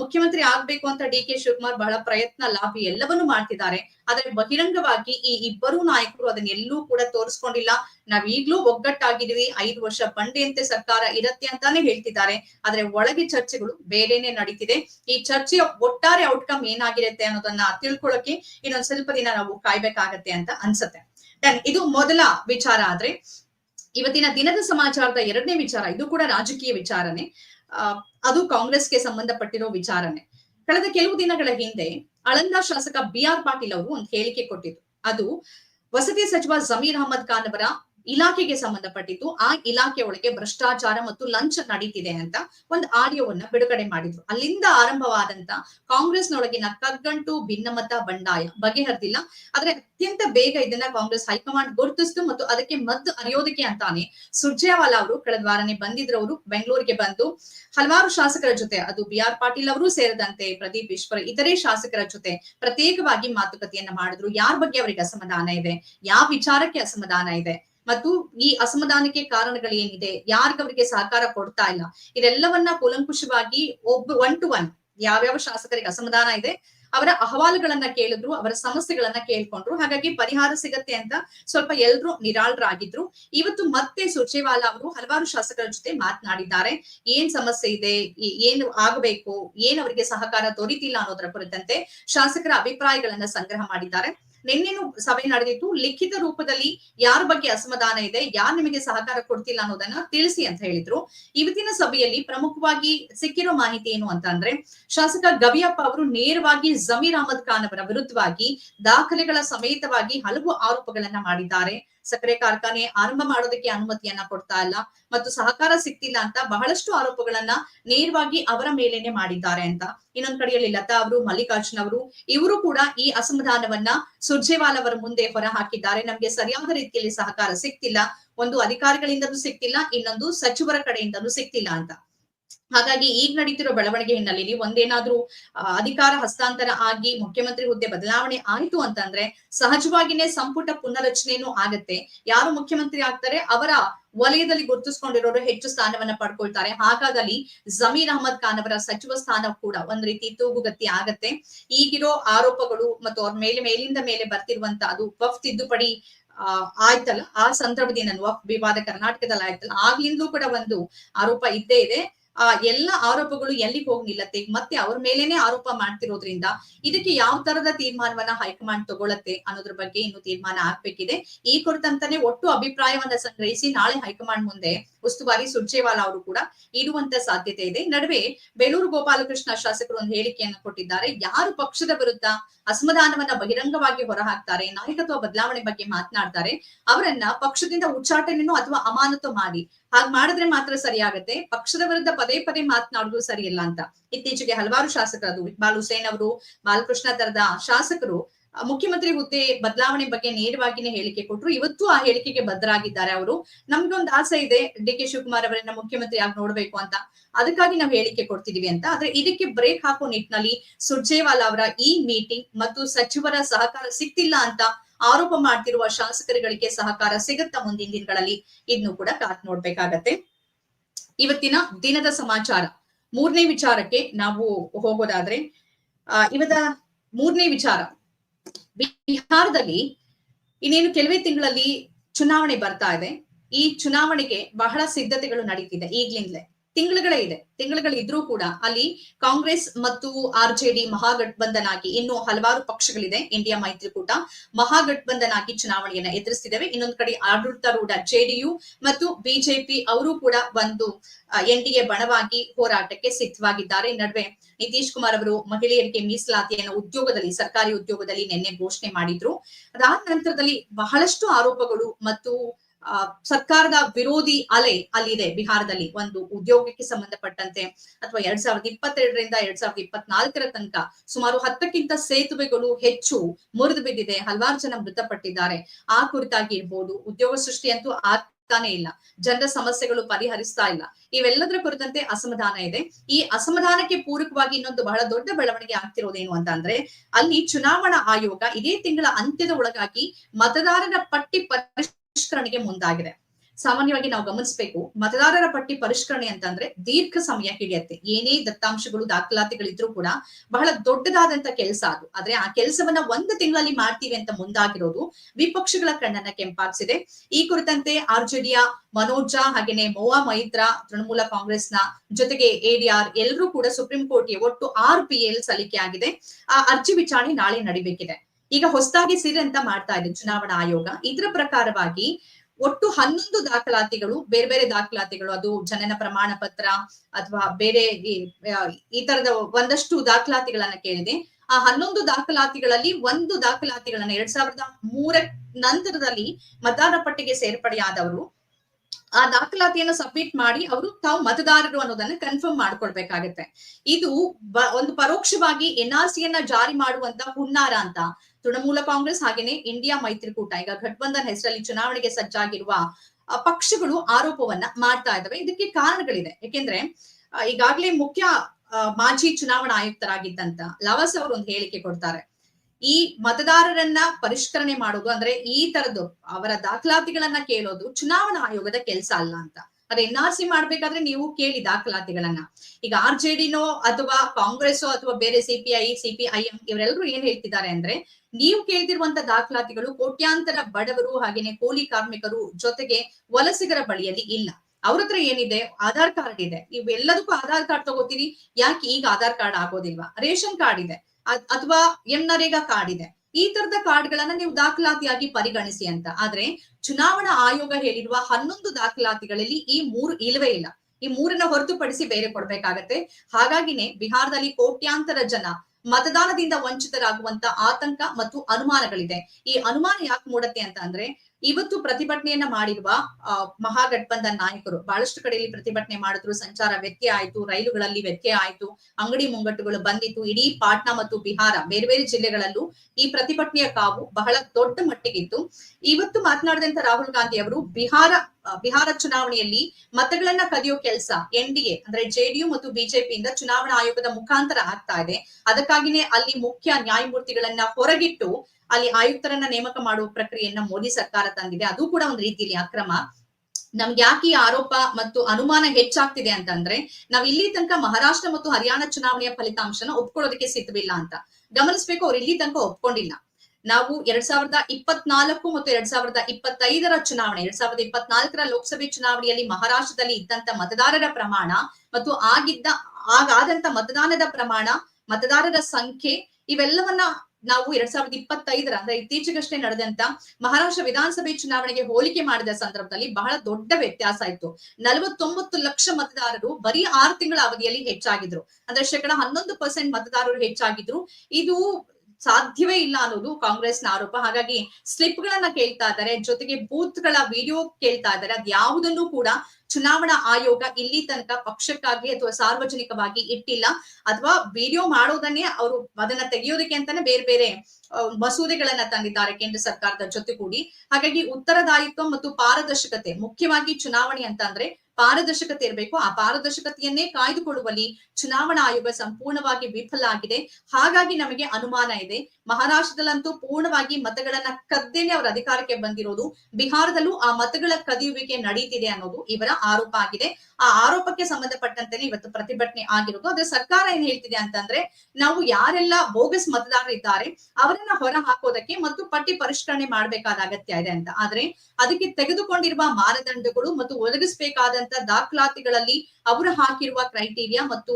ಮುಖ್ಯಮಂತ್ರಿ ಆಗ್ಬೇಕು ಅಂತ ಡಿ ಕೆ ಶಿವಕುಮಾರ್ ಬಹಳ ಪ್ರಯತ್ನ ಲಾಭಿ ಎಲ್ಲವನ್ನೂ ಮಾಡ್ತಿದ್ದಾರೆ. ಆದ್ರೆ ಬಹಿರಂಗವಾಗಿ ಈ ಇಬ್ಬರು ನಾಯಕರು ಅದನ್ನ ಎಲ್ಲೂ ಕೂಡ ತೋರಿಸ್ಕೊಂಡಿಲ್ಲ. ನಾವ್ ಈಗ್ಲೂ ಒಗ್ಗಟ್ಟಾಗಿದೀವಿ ಐದು ವರ್ಷ ಬಂಡೆಯಂತೆ ಸರ್ಕಾರ ಇರತ್ತೆ ಅಂತಾನೆ ಹೇಳ್ತಿದ್ದಾರೆ. ಆದ್ರೆ ಒಳಗೆ ಚರ್ಚೆಗಳು ಬೇರೆನೆ ನಡೀತಿದೆ. ಈ ಚರ್ಚೆಯ ಒಟ್ಟಾರೆ ಔಟ್ಕಮ್ ಏನಾಗಿರುತ್ತೆ ಅನ್ನೋದನ್ನ ತಿಳ್ಕೊಳ್ಳೋಕೆ ಇನ್ನೊಂದ್ ಸ್ವಲ್ಪ ದಿನ ನಾವು ಕಾಯ್ಬೇಕಾಗತ್ತೆ ಅಂತ ಅನ್ಸತ್ತೆ. Done. ಇದು ಮೊದಲ ವಿಚಾರ ಆದ್ರೆ, ಇವತ್ತಿನ ದಿನದ ಸಮಾಚಾರದ ಎರಡನೇ ವಿಚಾರ, ಇದು ಕೂಡ ರಾಜಕೀಯ ವಿಚಾರನೆ. ಅದು ಕಾಂಗ್ರೆಸ್ಗೆ ಸಂಬಂಧಪಟ್ಟಿರೋ ವಿಚಾರನೆ. ಕಳೆದ ಕೆಲವು ದಿನಗಳ ಹಿಂದೆ ಅಳಂದ ಶಾಸಕ ಬಿ ಆರ್ ಪಾಟೀಲ್ ಅವರು ಒಂದು ಹೇಳಿಕೆ ಕೊಟ್ಟಿದ್ರು. ಅದು ವಸತಿ ಸಚಿವ ಜಮೀರ್ ಅಹಮದ್ ಖಾನ್ ಅವರ ಇಲಾಖೆಗೆ ಸಂಬಂಧಪಟ್ಟಿದ್ದು, ಆ ಇಲಾಖೆ ಒಳಗೆ ಭ್ರಷ್ಟಾಚಾರ ಮತ್ತು ಲಂಚ ನಡೀತಿದೆ ಅಂತ ಒಂದು ಆಡಿಯೋವನ್ನ ಬಿಡುಗಡೆ ಮಾಡಿದ್ರು. ಅಲ್ಲಿಂದ ಆರಂಭವಾದಂತ ಕಾಂಗ್ರೆಸ್ನೊಳಗಿನ ಕಗ್ಗಂಟು ಭಿನ್ನಮತ, ಬಂಡಾಯ ಬಗೆಹರಿದಿಲ್ಲ. ಆದ್ರೆ ಅತ್ಯಂತ ಬೇಗ ಇದನ್ನ ಕಾಂಗ್ರೆಸ್ ಹೈಕಮಾಂಡ್ ಗುರುತಿಸ್ತು ಮತ್ತು ಅದಕ್ಕೆ ಮದ್ದು ಅರಿಯೋದಕ್ಕೆ ಅಂತಾನೆ ಸುರ್ಜೇವಾಲಾ ಅವರು ಕಳೆದ ವಾರನೇ ಬಂದಿದ್ರು ಅವರು ಬೆಂಗಳೂರಿಗೆ ಬಂದು. ಹಲವಾರು ಶಾಸಕರ ಜೊತೆ, ಅದು ಬಿ ಆರ್ ಪಾಟೀಲ್ ಅವರು ಸೇರಿದಂತೆ ಪ್ರದೀಪ್ ಈಶ್ವರ್, ಇತರೆ ಶಾಸಕರ ಜೊತೆ ಪ್ರತ್ಯೇಕವಾಗಿ ಮಾತುಕತೆಯನ್ನ ಮಾಡಿದ್ರು. ಯಾರ ಬಗ್ಗೆ ಅವರಿಗೆ ಅಸಮಾಧಾನ ಇದೆ? ಯಾವ ವಿಚಾರಕ್ಕೆ ಅಸಮಾಧಾನ ಇದೆ? ಮತ್ತು ಈ ಅಸಮಾಧಾನಕ್ಕೆ ಕಾರಣಗಳೇನಿದೆ? ಯಾರಿಗವರಿಗೆ ಸಹಕಾರ ಕೊಡ್ತಾ ಇಲ್ಲ? ಇದೆಲ್ಲವನ್ನ ಕೂಲಂಕುಷವಾಗಿ ಒಬ್ಬ ಒನ್ ಟು ಒನ್ ಯಾವ್ಯಾವ ಶಾಸಕರಿಗೆ ಅಸಮಾಧಾನ ಇದೆ, ಅವರ ಅಹವಾಲುಗಳನ್ನ ಕೇಳಿದ್ರು, ಅವರ ಸಮಸ್ಯೆಗಳನ್ನ ಕೇಳ್ಕೊಂಡ್ರು. ಹಾಗಾಗಿ ಪರಿಹಾರ ಸಿಗತ್ತೆ ಅಂತ ಸ್ವಲ್ಪ ಎಲ್ರು ನಿರಾಳರಾಗಿದ್ರು. ಇವತ್ತು ಮತ್ತೆ ಸುರ್ಜೇವಾಲಾ ಅವರು ಹಲವಾರು ಶಾಸಕರ ಜೊತೆ ಮಾತನಾಡಿದ್ದಾರೆ. ಏನ್ ಸಮಸ್ಯೆ ಇದೆ? ಏನು ಆಗಬೇಕು? ಏನ್ ಅವರಿಗೆ ಸಹಕಾರ ದೊರೀತಿಲ್ಲ ಅನ್ನೋದರ ಕುರಿತಂತೆ ಶಾಸಕರ ಅಭಿಪ್ರಾಯಗಳನ್ನ ಸಂಗ್ರಹ ಮಾಡಿದ್ದಾರೆ. ನಿನ್ನೆನು ಸಭೆ ನಡೆದಿತ್ತು. ಲಿಖಿತ ರೂಪದಲ್ಲಿ ಯಾರ ಬಗ್ಗೆ ಅಸಮಾಧಾನ ಇದೆ, ಯಾರು ನಿಮಗೆ ಸಹಕಾರ ಕೊಡ್ತಿಲ್ಲ ಅನ್ನೋದನ್ನ ತಿಳಿಸಿ ಅಂತ ಹೇಳಿದ್ರು. ಇವತ್ತಿನ ಸಭೆಯಲ್ಲಿ ಪ್ರಮುಖವಾಗಿ ಸಿಕ್ಕಿರೋ ಮಾಹಿತಿ ಏನು ಅಂತ ಅಂದ್ರೆ, ಶಾಸಕ ಗವಿಯಪ್ಪ ಅವರು ನೇರವಾಗಿ ಜಮೀರ್ ಅಹಮದ್ ಖಾನ್ ಅವರ ವಿರುದ್ಧವಾಗಿ ದಾಖಲೆಗಳ ಸಮೇತವಾಗಿ ಹಲವು ಆರೋಪಗಳನ್ನ ಮಾಡಿದ್ದಾರೆ. ಸಕ್ಕರೆ ಕಾರ್ಖಾನೆ ಆರಂಭ ಮಾಡೋದಕ್ಕೆ ಅನುಮತಿಯನ್ನ ಕೊಡ್ತಾ ಇಲ್ಲ ಮತ್ತು ಸಹಕಾರ ಸಿಗ್ತಿಲ್ಲ ಅಂತ ಬಹಳಷ್ಟು ಆರೋಪಗಳನ್ನ ನೇರವಾಗಿ ಅವರ ಮೇಲೇನೆ ಮಾಡಿದ್ದಾರೆ ಅಂತ. ಇನ್ನೊಂದ್ ಕಡೆಯಲ್ಲಿ ಲತಾ ಅವರು, ಮಲ್ಲಿಕಾರ್ಜುನ್ ಅವರು, ಇವರು ಕೂಡ ಈ ಅಸಮಾಧಾನವನ್ನ ಸುರ್ಜೇವಾಲ್ ಅವರ ಮುಂದೆ ಹೊರ ಹಾಕಿದ್ದಾರೆ ನಮ್ಗೆ ಸರಿಯಾದ ರೀತಿಯಲ್ಲಿ ಸಹಕಾರ ಸಿಗ್ತಿಲ್ಲ. ಒಂದು ಅಧಿಕಾರಿಗಳಿಂದಲೂ ಸಿಗ್ತಿಲ್ಲ, ಇನ್ನೊಂದು ಸಚಿವರ ಕಡೆಯಿಂದಲೂ ಸಿಗ್ತಿಲ್ಲ ಅಂತ. ಹಾಗಾಗಿ ಈಗ ನಡೀತಿರೋ ಬೆಳವಣಿಗೆ ಹಿನ್ನೆಲೆಯಲ್ಲಿ ಒಂದೇನಾದ್ರೂ ಅಧಿಕಾರ ಹಸ್ತಾಂತರ ಆಗಿ ಮುಖ್ಯಮಂತ್ರಿ ಹುದ್ದೆ ಬದಲಾವಣೆ ಆಯಿತು ಅಂತಂದ್ರೆ ಸಹಜವಾಗಿನೇ ಸಂಪುಟ ಪುನರಚನೆನೂ ಆಗತ್ತೆ. ಯಾರು ಮುಖ್ಯಮಂತ್ರಿ ಆಗ್ತಾರೆ ಅವರ ವಲಯದಲ್ಲಿ ಗುರುತಿಸಿಕೊಂಡಿರೋರು ಹೆಚ್ಚು ಸ್ಥಾನವನ್ನ ಪಡ್ಕೊಳ್ತಾರೆ. ಹಾಗಾದಲ್ಲಿ ಜಮೀರ್ ಅಹಮದ್ ಖಾನ್ ಅವರ ಸಚಿವ ಸ್ಥಾನ ಕೂಡ ಒಂದ್ ರೀತಿ ತೂಗುಗತಿ ಆಗತ್ತೆ. ಈಗಿರೋ ಆರೋಪಗಳು ಮತ್ತು ಅವ್ರ ಮೇಲೆ ಮೇಲಿಂದ ಮೇಲೆ ಬರ್ತಿರುವಂತ ಅದು ವಫ್ ತಿದ್ದುಪಡಿ ಆಯ್ತಲ್ಲ? ಆ ಸಂದರ್ಭದಿಂದ ವಫ್ ವಿವಾದ ಕರ್ನಾಟಕದಲ್ಲಿ ಆಯ್ತಲ್ಲ? ಆಗ್ಲಿಂದಲೂ ಕೂಡ ಒಂದು ಆರೋಪ ಇದ್ದೇ ಇದೆ. ಆ ಎಲ್ಲ ಆರೋಪಗಳು ಎಲ್ಲಿಗೆ ಹೋಗಿ ನಿಲ್ಲತ್ತೆ ಮತ್ತೆ ಅವ್ರ ಮೇಲೇನೆ ಆರೋಪ ಮಾಡ್ತಿರೋದ್ರಿಂದ ಇದಕ್ಕೆ ಯಾವ ತರದ ತೀರ್ಮಾನವನ್ನ ಹೈಕಮಾಂಡ್ ತಗೊಳತ್ತೆ ಅನ್ನೋದ್ರ ಬಗ್ಗೆ ಇನ್ನು ತೀರ್ಮಾನ ಆಗ್ಬೇಕಿದೆ. ಈ ಕುರಿತಂತಾನೆ ಒಟ್ಟು ಅಭಿಪ್ರಾಯವನ್ನ ಸಂಗ್ರಹಿಸಿ ನಾಳೆ ಹೈಕಮಾಂಡ್ ಮುಂದೆ ಉಸ್ತುವಾರಿ ಸುರ್ಜೇವಾಲಾ ಅವರು ಕೂಡ ಇಡುವಂತ ಸಾಧ್ಯತೆ ಇದೆ. ನಡುವೆ ಬೇಲೂರು ಗೋಪಾಲಕೃಷ್ಣ ಶಾಸಕರು ಒಂದು ಹೇಳಿಕೆಯನ್ನು ಕೊಟ್ಟಿದ್ದಾರೆ. ಯಾರು ಪಕ್ಷದ ವಿರುದ್ಧ ಅಸಮಾಧಾನವನ್ನ ಬಹಿರಂಗವಾಗಿ ಹೊರಹಾಕ್ತಾರೆ, ನಾಯಕತ್ವ ಬದಲಾವಣೆ ಬಗ್ಗೆ ಮಾತನಾಡ್ತಾರೆ, ಅವರನ್ನ ಪಕ್ಷದಿಂದ ಉಚ್ಚಾಟನೆನೋ ಅಥವಾ ಅಮಾನತು ಮಾಡಿ. ಹಾಗ್ ಮಾಡಿದ್ರೆ ಮಾತ್ರ ಸರಿಯಾಗತ್ತೆ, ಪಕ್ಷದ ವಿರುದ್ಧ ಪದೇ ಪದೇ ಮಾತನಾಡುದು ಸರಿಯಲ್ಲ ಅಂತ. ಇತ್ತೀಚೆಗೆ ಹಲವಾರು ಶಾಸಕರದು ಇಕ್ಬಾಲ್ ಹುಸೇನ್ ಅವರು, ಬಾಲಕೃಷ್ಣ ತರದ ಶಾಸಕರು ಮುಖ್ಯಮಂತ್ರಿ ಹುದ್ದೆ ಬದಲಾವಣೆ ಬಗ್ಗೆ ನೇರವಾಗಿನೇ ಹೇಳಿಕೆ ಕೊಟ್ಟರು ಇವತ್ತು ಆ ಹೇಳಿಕೆಗೆ ಬದ್ಧರಾಗಿದ್ದಾರೆ ಅವರು. ನಮ್ಗೊಂದು ಆಸೆ ಇದೆ ಡಿ ಕೆ ಶಿವಕುಮಾರ್ ಅವರನ್ನ ಮುಖ್ಯಮಂತ್ರಿ ಆಗಿ ನೋಡ್ಬೇಕು ಅಂತ. ಅದಕ್ಕಾಗಿ ನಾವು ಹೇಳಿಕೆ ಕೊಡ್ತಿದೀವಿ ಅಂತ. ಆದ್ರೆ ಇದಕ್ಕೆ ಬ್ರೇಕ್ ಹಾಕೋ ನಿಟ್ಟಿನಲ್ಲಿ ಸುರ್ಜೇವಾಲಾ ಅವರ ಈ ಮೀಟಿಂಗ್ ಮತ್ತು ಸಚಿವರ ಸಹಕಾರ ಸಿಗ್ತಿಲ್ಲ ಅಂತ ಆರೋಪ ಮಾಡ್ತಿರುವ ಶಾಸಕರುಗಳಿಗೆ ಸಹಕಾರ ಸಿಗುತ್ತಾ ಮುಂದಿನ ದಿನಗಳಲ್ಲಿ ಇದನ್ನು ಕೂಡ ಕಾತ್ ನೋಡ್ಬೇಕಾಗತ್ತೆ. ಇವತ್ತಿನ ದಿನದ ಸಮಾಚಾರ. ಮೂರನೇ ವಿಚಾರಕ್ಕೆ ನಾವು ಹೋಗೋದಾದ್ರೆ ಇವತ್ತ ಮೂರನೇ ವಿಚಾರ. ಬಿಹಾರದಲ್ಲಿ ಇನ್ನೇನು ಕೆಲವೇ ತಿಂಗಳಲ್ಲಿ ಚುನಾವಣೆ ಬರ್ತಾ ಇದೆ. ಈ ಚುನಾವಣೆಗೆ ಬಹಳ ಸಿದ್ಧತೆಗಳು ನಡೀತಿದೆ ಈಗ್ಲಿಂದಲೇ. ತಿಂಗಳುಗಳೇ ಇದೆ. ತಿಂಗಳುಗಳಿದ್ರೂ ಕೂಡ ಅಲ್ಲಿ ಕಾಂಗ್ರೆಸ್ ಮತ್ತು ಆರ್ ಜೆ ಡಿ ಮಹಾಗಠಬಂಧನ್ ಇನ್ನು ಹಲವಾರು ಪಕ್ಷಗಳಿದೆ. ಇಂಡಿಯಾ ಮೈತ್ರಿಕೂಟ ಮಹಾಗಠಬಂಧನ್ ಆಗಿ ಚುನಾವಣೆಯನ್ನ ಎದುರಿಸ್ತಿದ್ದೇವೆ ಇನ್ನೊಂದು ಕಡೆ ಆಡಳಿತಾರೂಢ ಜೆಡಿಯು ಮತ್ತು ಬಿಜೆಪಿ ಅವರು ಕೂಡ ಒಂದು ಎನ್ ಡಿ ಬಣವಾಗಿ ಹೋರಾಟಕ್ಕೆ ಸಿದ್ಧವಾಗಿದ್ದಾರೆ. ನಡುವೆ ನಿತೀಶ್ ಕುಮಾರ್ ಅವರು ಮಹಿಳೆಯರಿಗೆ ಮೀಸಲಾತಿಯನ್ನು ಉದ್ಯೋಗದಲ್ಲಿ, ಸರ್ಕಾರಿ ಉದ್ಯೋಗದಲ್ಲಿ ನಿನ್ನೆ ಘೋಷಣೆ ಮಾಡಿದ್ರು. ಅದಾದ ನಂತರದಲ್ಲಿ ಬಹಳಷ್ಟು ಆರೋಪಗಳು ಮತ್ತು ಸರ್ಕಾರದ ವಿರೋಧಿ ಅಲೆ ಅಲ್ಲಿದೆ ಬಿಹಾರದಲ್ಲಿ ಒಂದು ಉದ್ಯೋಗಕ್ಕೆ ಸಂಬಂಧಪಟ್ಟಂತೆ. ಅಥವಾ ಎರಡ್ ಸಾವಿರದ ಇಪ್ಪತ್ತೆರಡರಿಂದ ಎರಡ್ ಸಾವಿರದ ಇಪ್ಪತ್ನಾಲ್ಕರ ತನಕ ಸುಮಾರು ಹತ್ತಕ್ಕಿಂತ ಸೇತುವೆಗಳು ಹೆಚ್ಚು ಮುರಿದು ಬಿದ್ದಿದೆ, ಹಲವಾರು ಜನ ಮೃತಪಟ್ಟಿದ್ದಾರೆ. ಆ ಕುರಿತಾಗಿ ಇರ್ಬೋದು, ಉದ್ಯೋಗ ಸೃಷ್ಟಿಯಂತೂ ಆಗ್ತಾನೆ ಇಲ್ಲ, ಜನರ ಸಮಸ್ಯೆಗಳು ಪರಿಹರಿಸ್ತಾ ಇಲ್ಲ. ಇವೆಲ್ಲದರ ಕುರಿತಂತೆ ಅಸಮಾಧಾನ ಇದೆ. ಈ ಅಸಮಾಧಾನಕ್ಕೆ ಪೂರಕವಾಗಿ ಇನ್ನೊಂದು ಬಹಳ ದೊಡ್ಡ ಬೆಳವಣಿಗೆ ಆಗ್ತಿರೋದೇನು ಅಂತ ಅಂದ್ರೆ, ಅಲ್ಲಿ ಚುನಾವಣಾ ಆಯೋಗ ಇದೇ ತಿಂಗಳ ಅಂತ್ಯದ ಒಳಗಾಗಿ ಮತದಾರರ ಪಟ್ಟಿ ಪರಿಷ್ಕರಣೆಗೆ ಮುಂದಾಗಿದೆ. ಸಾಮಾನ್ಯವಾಗಿ ನಾವು ಗಮನಿಸಬೇಕು, ಮತದಾರರ ಪಟ್ಟಿ ಪರಿಷ್ಕರಣೆ ಅಂತಂದ್ರೆ ದೀರ್ಘ ಸಮಯ ಹಿಡಿಯತ್ತೆ. ಏನೇ ದತ್ತಾಂಶಗಳು, ದಾಖಲಾತಿಗಳಿದ್ರು ಕೂಡ ಬಹಳ ದೊಡ್ಡದಾದಂತ ಕೆಲಸ ಅದು. ಆದ್ರೆ ಆ ಕೆಲಸವನ್ನ ಒಂದು ತಿಂಗಳಲ್ಲಿ ಮಾಡ್ತೀವಿ ಅಂತ ಮುಂದಾಗಿರೋದು ವಿಪಕ್ಷಗಳ ಕಣ್ಣನ್ನ ಕೆಂಪಾಗ್ಸಿದೆ. ಈ ಕುರಿತಂತೆ ಆರ್ಜೆಡಿಯ ಮನೋಜ, ಹಾಗೆನೆ ಮೋವಾ ಮೈತ್ರಾ, ತೃಣಮೂಲ ಕಾಂಗ್ರೆಸ್ನ ಜೊತೆಗೆ ಎಡಿಆರ್ ಎಲ್ಲರೂ ಕೂಡ ಸುಪ್ರೀಂ ಕೋರ್ಟ್ಗೆ ಒಟ್ಟು ಆರು ಪಿ ಎಲ್ ಸಲ್ಲಿಕೆ ಆಗಿದೆ. ಆ ಅರ್ಜಿ ವಿಚಾರಣೆ ನಾಳೆ ನಡಿಬೇಕಿದೆ. ಈಗ ಹೊಸದಾಗಿ ಸಿರಿ ಅಂತ ಮಾಡ್ತಾ ಇದೆ ಚುನಾವಣಾ ಆಯೋಗ. ಇದರ ಪ್ರಕಾರವಾಗಿ ಒಟ್ಟು ಹನ್ನೊಂದು ದಾಖಲಾತಿಗಳು, ಬೇರೆ ಬೇರೆ ದಾಖಲಾತಿಗಳು, ಅದು ಜನನ ಪ್ರಮಾಣ ಪತ್ರ ಅಥವಾ ಬೇರೆ ಈ ತರದ ಒಂದಷ್ಟು ದಾಖಲಾತಿಗಳನ್ನ ಕೇಳಿದೆ. ಆ ಹನ್ನೊಂದು ದಾಖಲಾತಿಗಳಲ್ಲಿ ಒಂದು ದಾಖಲಾತಿಗಳನ್ನ ಎರಡ್ ಸಾವಿರದ ಮೂರ ನಂತರದಲ್ಲಿ ಮತದಾರ ಪಟ್ಟಿಗೆ ಸೇರ್ಪಡೆಯಾದವರು, ಆ ದಾಖಲಾತಿಯನ್ನು ಸಬ್ಮಿಟ್ ಮಾಡಿ ಅವರು ತಾವು ಮತದಾರರು ಅನ್ನೋದನ್ನ ಕನ್ಫರ್ಮ್ ಮಾಡ್ಕೊಳ್ಬೇಕಾಗತ್ತೆ. ಇದು ಒಂದು ಪರೋಕ್ಷವಾಗಿ ಎನ್ ಆರ್ ಸಿಯನ್ನ ಜಾರಿ ಮಾಡುವಂತ ಹುನ್ನಾರ ಅಂತ. ತೃಣಮೂಲ ಕಾಂಗ್ರೆಸ್ ಹಾಗೇನೆ ಇಂಡಿಯಾ ಮೈತ್ರಿಕೂಟ ಈಗ ಘಟ್ಬಂಧನ್ ಹೆಸರಲ್ಲಿ ಚುನಾವಣೆಗೆ ಸಜ್ಜಾಗಿರುವ ಪಕ್ಷಗಳು ಆರೋಪವನ್ನ ಮಾಡ್ತಾ ಇದಾವೆ. ಇದಕ್ಕೆ ಕಾರಣಗಳಿದೆ. ಯಾಕೆಂದ್ರೆ ಈಗಾಗಲೇ ಮುಖ್ಯ ಮಾಜಿ ಚುನಾವಣಾ ಆಯುಕ್ತರಾಗಿದ್ದಂತ ಲವಸ್ ಅವರು ಒಂದು ಹೇಳಿಕೆ ಕೊಡ್ತಾರೆ. ಈ ಮತದಾರರನ್ನ ಪರಿಷ್ಕರಣೆ ಮಾಡೋದು ಅಂದ್ರೆ ಈ ತರದ್ದು ಅವರ ದಾಖಲಾತಿಗಳನ್ನ ಕೇಳೋದು ಚುನಾವಣಾ ಆಯೋಗದ ಕೆಲಸ ಅಲ್ಲ ಅಂತ. ಅದೇ ಎನ್ ಆರ್ ಸಿ ಮಾಡ್ಬೇಕಾದ್ರೆ ನೀವು ಕೇಳಿ ದಾಖಲಾತಿಗಳನ್ನ. ಈಗ ಆರ್ ಜೆ ಡಿನೋ ಅಥವಾ ಕಾಂಗ್ರೆಸ್ ಅಥವಾ ಬೇರೆ ಸಿಪಿಐ ಸಿಪಿಐಎಂ ಇವರೆಲ್ಲರೂ ಏನ್ ಹೇಳ್ತಿದ್ದಾರೆ ಅಂದ್ರೆ ನೀವು ಕೇಳ್ತಿರುವಂತ ದಾಖಲಾತಿಗಳು ಕೋಟ್ಯಾಂತರ ಬಡವರು ಹಾಗೇನೆ ಕೂಲಿ ಕಾರ್ಮಿಕರು ಜೊತೆಗೆ ವಲಸಿಗರ ಬಳಿಯಲ್ಲಿ ಇಲ್ಲ. ಅವ್ರ ಹತ್ರ ಏನಿದೆ? ಆಧಾರ್ ಕಾರ್ಡ್ ಇದೆ. ಇವೆಲ್ಲದಕ್ಕೂ ಆಧಾರ್ ಕಾರ್ಡ್ ತಗೋತೀರಿ. ಯಾಕೆ ಈಗ ಆಧಾರ್ ಕಾರ್ಡ್ ಆಗೋದಿಲ್ವಾ? ರೇಷನ್ ಕಾರ್ಡ್ ಇದೆ. ಅಥವಾ ಎಂ ನರೇಗಾ ಕಾರ್ಡ್ ಇದೆ. ಈ ತರದ ಕಾರ್ಡ್ಗಳನ್ನ ನೀವು ದಾಖಲಾತಿಯಾಗಿ ಪರಿಗಣಿಸಿ ಅಂತ. ಆದ್ರೆ ಚುನಾವಣಾ ಆಯೋಗ ಹೇಳಿರುವ ಹನ್ನೊಂದು ದಾಖಲಾತಿಗಳಲ್ಲಿ ಈ ಮೂರು ಇಲ್ಲವೇ ಇಲ್ಲ. ಈ ಮೂರನ್ನ ಹೊರತುಪಡಿಸಿ ಬೇರೆ ಕೊಡ್ಬೇಕಾಗತ್ತೆ. ಹಾಗಾಗಿನೇ ಬಿಹಾರದಲ್ಲಿ ಕೋಟ್ಯಾಂತರ ಜನ ಮತದಾನದಿಂದ ವಂಚಿತರಾಗುವಂತ ಆತಂಕ ಮತ್ತು ಅನುಮಾನಗಳಿದೆ. ಈ ಅನುಮಾನ ಯಾಕೆ ಮೂಡತ್ತೆ ಅಂತ ಅಂದ್ರೆ ಇವತ್ತು ಪ್ರತಿಭಟನೆಯನ್ನ ಮಾಡಿರುವ ಮಹಾಗಠಬಂಧನ್ ನಾಯಕರು, ಬಹಳಷ್ಟು ಕಡೆಯಲ್ಲಿ ಪ್ರತಿಭಟನೆ ಮಾಡಿದ್ರು, ಸಂಚಾರ ವ್ಯತ್ಯಯ ಆಯ್ತು, ರೈಲುಗಳಲ್ಲಿ ವ್ಯತ್ಯಯ ಆಯ್ತು, ಅಂಗಡಿ ಮುಂಗಟ್ಟುಗಳು ಬಂದಿತ್ತು, ಇಡೀ ಪಾಟ್ನಾ ಮತ್ತು ಬಿಹಾರ, ಬೇರೆ ಬೇರೆ ಜಿಲ್ಲೆಗಳಲ್ಲೂ ಈ ಪ್ರತಿಭಟನೆಯ ಕಾವು ಬಹಳ ದೊಡ್ಡ ಮಟ್ಟಿಗಿತ್ತು. ಇವತ್ತು ಮಾತನಾಡಿದಂತ ರಾಹುಲ್ ಗಾಂಧಿ ಅವರು, ಬಿಹಾರ ಬಿಹಾರ ಚುನಾವಣೆಯಲ್ಲಿ ಮತಗಳನ್ನ ಕದಿಯೋ ಕೆಲಸ ಎನ್ ಡಿ ಎ, ಅಂದ್ರೆ ಜೆಡಿಯು ಮತ್ತು ಬಿಜೆಪಿಯಿಂದ ಚುನಾವಣಾ ಆಯೋಗದ ಮುಖಾಂತರ ಆಗ್ತಾ ಇದೆ. ಅದಕ್ಕಾಗಿನೇ ಅಲ್ಲಿ ಮುಖ್ಯ ನ್ಯಾಯಮೂರ್ತಿಗಳನ್ನ ಹೊರಗಿಟ್ಟು ಅಲ್ಲಿ ಆಯುಕ್ತರನ್ನ ನೇಮಕ ಮಾಡುವ ಪ್ರಕ್ರಿಯೆಯನ್ನ ಮೋದಿ ಸರ್ಕಾರ ತಂದಿದೆ. ಅದು ಕೂಡ ಒಂದು ರೀತಿಯಲ್ಲಿ ಅಕ್ರಮ. ನಮ್ಗೆ ಯಾಕೆ ಈ ಆರೋಪ ಮತ್ತು ಅನುಮಾನ ಹೆಚ್ಚಾಗ್ತಿದೆ ಅಂತಂದ್ರೆ, ನಾವ್ ಇಲ್ಲಿ ತನಕ ಮಹಾರಾಷ್ಟ್ರ ಮತ್ತು ಹರಿಯಾಣ ಚುನಾವಣೆಯ ಫಲಿತಾಂಶನ ಒಪ್ಕೊಳ್ಳೋದಕ್ಕೆ ಸಿದ್ಧವಿಲ್ಲ ಅಂತ. ಗಮನಿಸ್ಬೇಕು, ಅವ್ರು ಇಲ್ಲಿ ತನಕ ಒಪ್ಕೊಂಡಿಲ್ಲ. ನಾವು ಎರಡ್ ಸಾವಿರದ ಇಪ್ಪತ್ನಾಲ್ಕು ಮತ್ತು ಎರಡ್ ಸಾವಿರದ ಇಪ್ಪತ್ತೈದರ ಚುನಾವಣೆ, ಎರಡ್ ಸಾವಿರದ ಇಪ್ಪತ್ನಾಲ್ಕರ ಲೋಕಸಭೆ ಚುನಾವಣೆಯಲ್ಲಿ ಮಹಾರಾಷ್ಟ್ರದಲ್ಲಿ ಇದ್ದಂತ ಮತದಾರರ ಪ್ರಮಾಣ ಮತ್ತು ಆಗಿದ್ದ ಆಗಾದಂತ ಮತದಾನದ ಪ್ರಮಾಣ, ಮತದಾರರ ಸಂಖ್ಯೆ, ಇವೆಲ್ಲವನ್ನ ನಾವು ಎರಡ್ ಸಾವಿರದ ಇಪ್ಪತ್ತೈದರ ಅಂದ್ರೆ ಇತ್ತೀಚೆಗಷ್ಟೇ ನಡೆದಂತ ಮಹಾರಾಷ್ಟ್ರ ವಿಧಾನಸಭೆ ಚುನಾವಣೆಗೆ ಹೋಲಿಕೆ ಮಾಡಿದ ಸಂದರ್ಭದಲ್ಲಿ ಬಹಳ ದೊಡ್ಡ ವ್ಯತ್ಯಾಸ ಇತ್ತು. ನಲವತ್ತೊಂಬತ್ತು ಲಕ್ಷ ಮತದಾರರು ಬರೀ ಆರು ತಿಂಗಳ ಅವಧಿಯಲ್ಲಿ ಹೆಚ್ಚಾಗಿದ್ರು. ಅಂದ್ರೆ ಶೇಕಡ ಹನ್ನೊಂದು ಪರ್ಸೆಂಟ್ ಮತದಾರರು ಹೆಚ್ಚಾಗಿದ್ರು. ಇದು ಸಾಧ್ಯವೇ ಇಲ್ಲ ಅನ್ನೋದು ಕಾಂಗ್ರೆಸ್ನ ಆರೋಪ. ಹಾಗಾಗಿ ಸ್ಲಿಪ್ ಗಳನ್ನ ಕೇಳ್ತಾ ಇದ್ದಾರೆ, ಜೊತೆಗೆ ಬೂತ್ಗಳ ವಿಡಿಯೋ ಕೇಳ್ತಾ ಇದ್ದಾರೆ. ಅದ್ ಯಾವುದನ್ನು ಕೂಡ ಚುನಾವಣಾ ಆಯೋಗ ಇಲ್ಲಿ ತನಕ ಪಕ್ಷಕ್ಕಾಗಿ ಅಥವಾ ಸಾರ್ವಜನಿಕವಾಗಿ ಇಟ್ಟಿಲ್ಲ. ಅಥವಾ ವಿಡಿಯೋ ಮಾಡೋದನ್ನೇ ಅವರು ಅದನ್ನ ತೆಗೆಯೋದಕ್ಕೆ ಅಂತಾನೆ ಬೇರೆ ಬೇರೆ ಮಸೂದೆಗಳನ್ನ ತಂದಿದ್ದಾರೆ ಕೇಂದ್ರ ಸರ್ಕಾರದ ಜೊತೆಗೂಡಿ. ಹಾಗಾಗಿ ಉತ್ತರದಾಯಿತ್ವ ಮತ್ತು ಪಾರದರ್ಶಕತೆ, ಮುಖ್ಯವಾಗಿ ಚುನಾವಣೆ ಅಂತ ಅಂದ್ರೆ ಪಾರದರ್ಶಕತೆ ಇರಬೇಕು. ಆ ಪಾರದರ್ಶಕತೆಯನ್ನೇ ಕಾಯ್ದುಕೊಳ್ಳುವಲ್ಲಿ ಚುನಾವಣಾ ಆಯೋಗ ಸಂಪೂರ್ಣವಾಗಿ ವಿಫಲ ಆಗಿದೆ. ಹಾಗಾಗಿ ನಮಗೆ ಅನುಮಾನ ಇದೆ. ಮಹಾರಾಷ್ಟ್ರದಲ್ಲಂತೂ ಪೂರ್ಣವಾಗಿ ಮತಗಳನ್ನ ಕದ್ದೇನೆ ಅವರ ಅಧಿಕಾರಕ್ಕೆ ಬಂದಿರೋದು, ಬಿಹಾರದಲ್ಲೂ ಆ ಮತಗಳ ಕದಿಯುವಿಕೆ ನಡೀತಿದೆ ಅನ್ನೋದು ಇವರ ಆರೋಪ ಆಗಿದೆ. ಆ ಆರೋಪಕ್ಕೆ ಸಂಬಂಧಪಟ್ಟಂತೆ ಇವತ್ತು ಪ್ರತಿಭಟನೆ ಆಗಿರೋದು. ಅದ್ರ ಸರ್ಕಾರ ಏನ್ ಹೇಳ್ತಿದೆ ಅಂತಂದ್ರೆ, ನಾವು ಯಾರೆಲ್ಲ ಬೋಗಸ್ ಮತದಾರರು ಇದ್ದಾರೆ, ಅವರನ್ನ ಹೊರ ಹಾಕೋದಕ್ಕೆ ಮತ್ತು ಪಟ್ಟಿ ಪರಿಷ್ಕರಣೆ ಮಾಡಬೇಕಾದ ಅಗತ್ಯ ಇದೆ ಅಂತ. ಆದ್ರೆ ಅದಕ್ಕೆ ತೆಗೆದುಕೊಂಡಿರುವ ಮಾನದಂಡಗಳು ಮತ್ತು ಒದಗಿಸಬೇಕಾದಂತ ದಾಖಲಾತಿಗಳಲ್ಲಿ ಅವರು ಹಾಕಿರುವ ಕ್ರೈಟೀರಿಯಾ ಮತ್ತು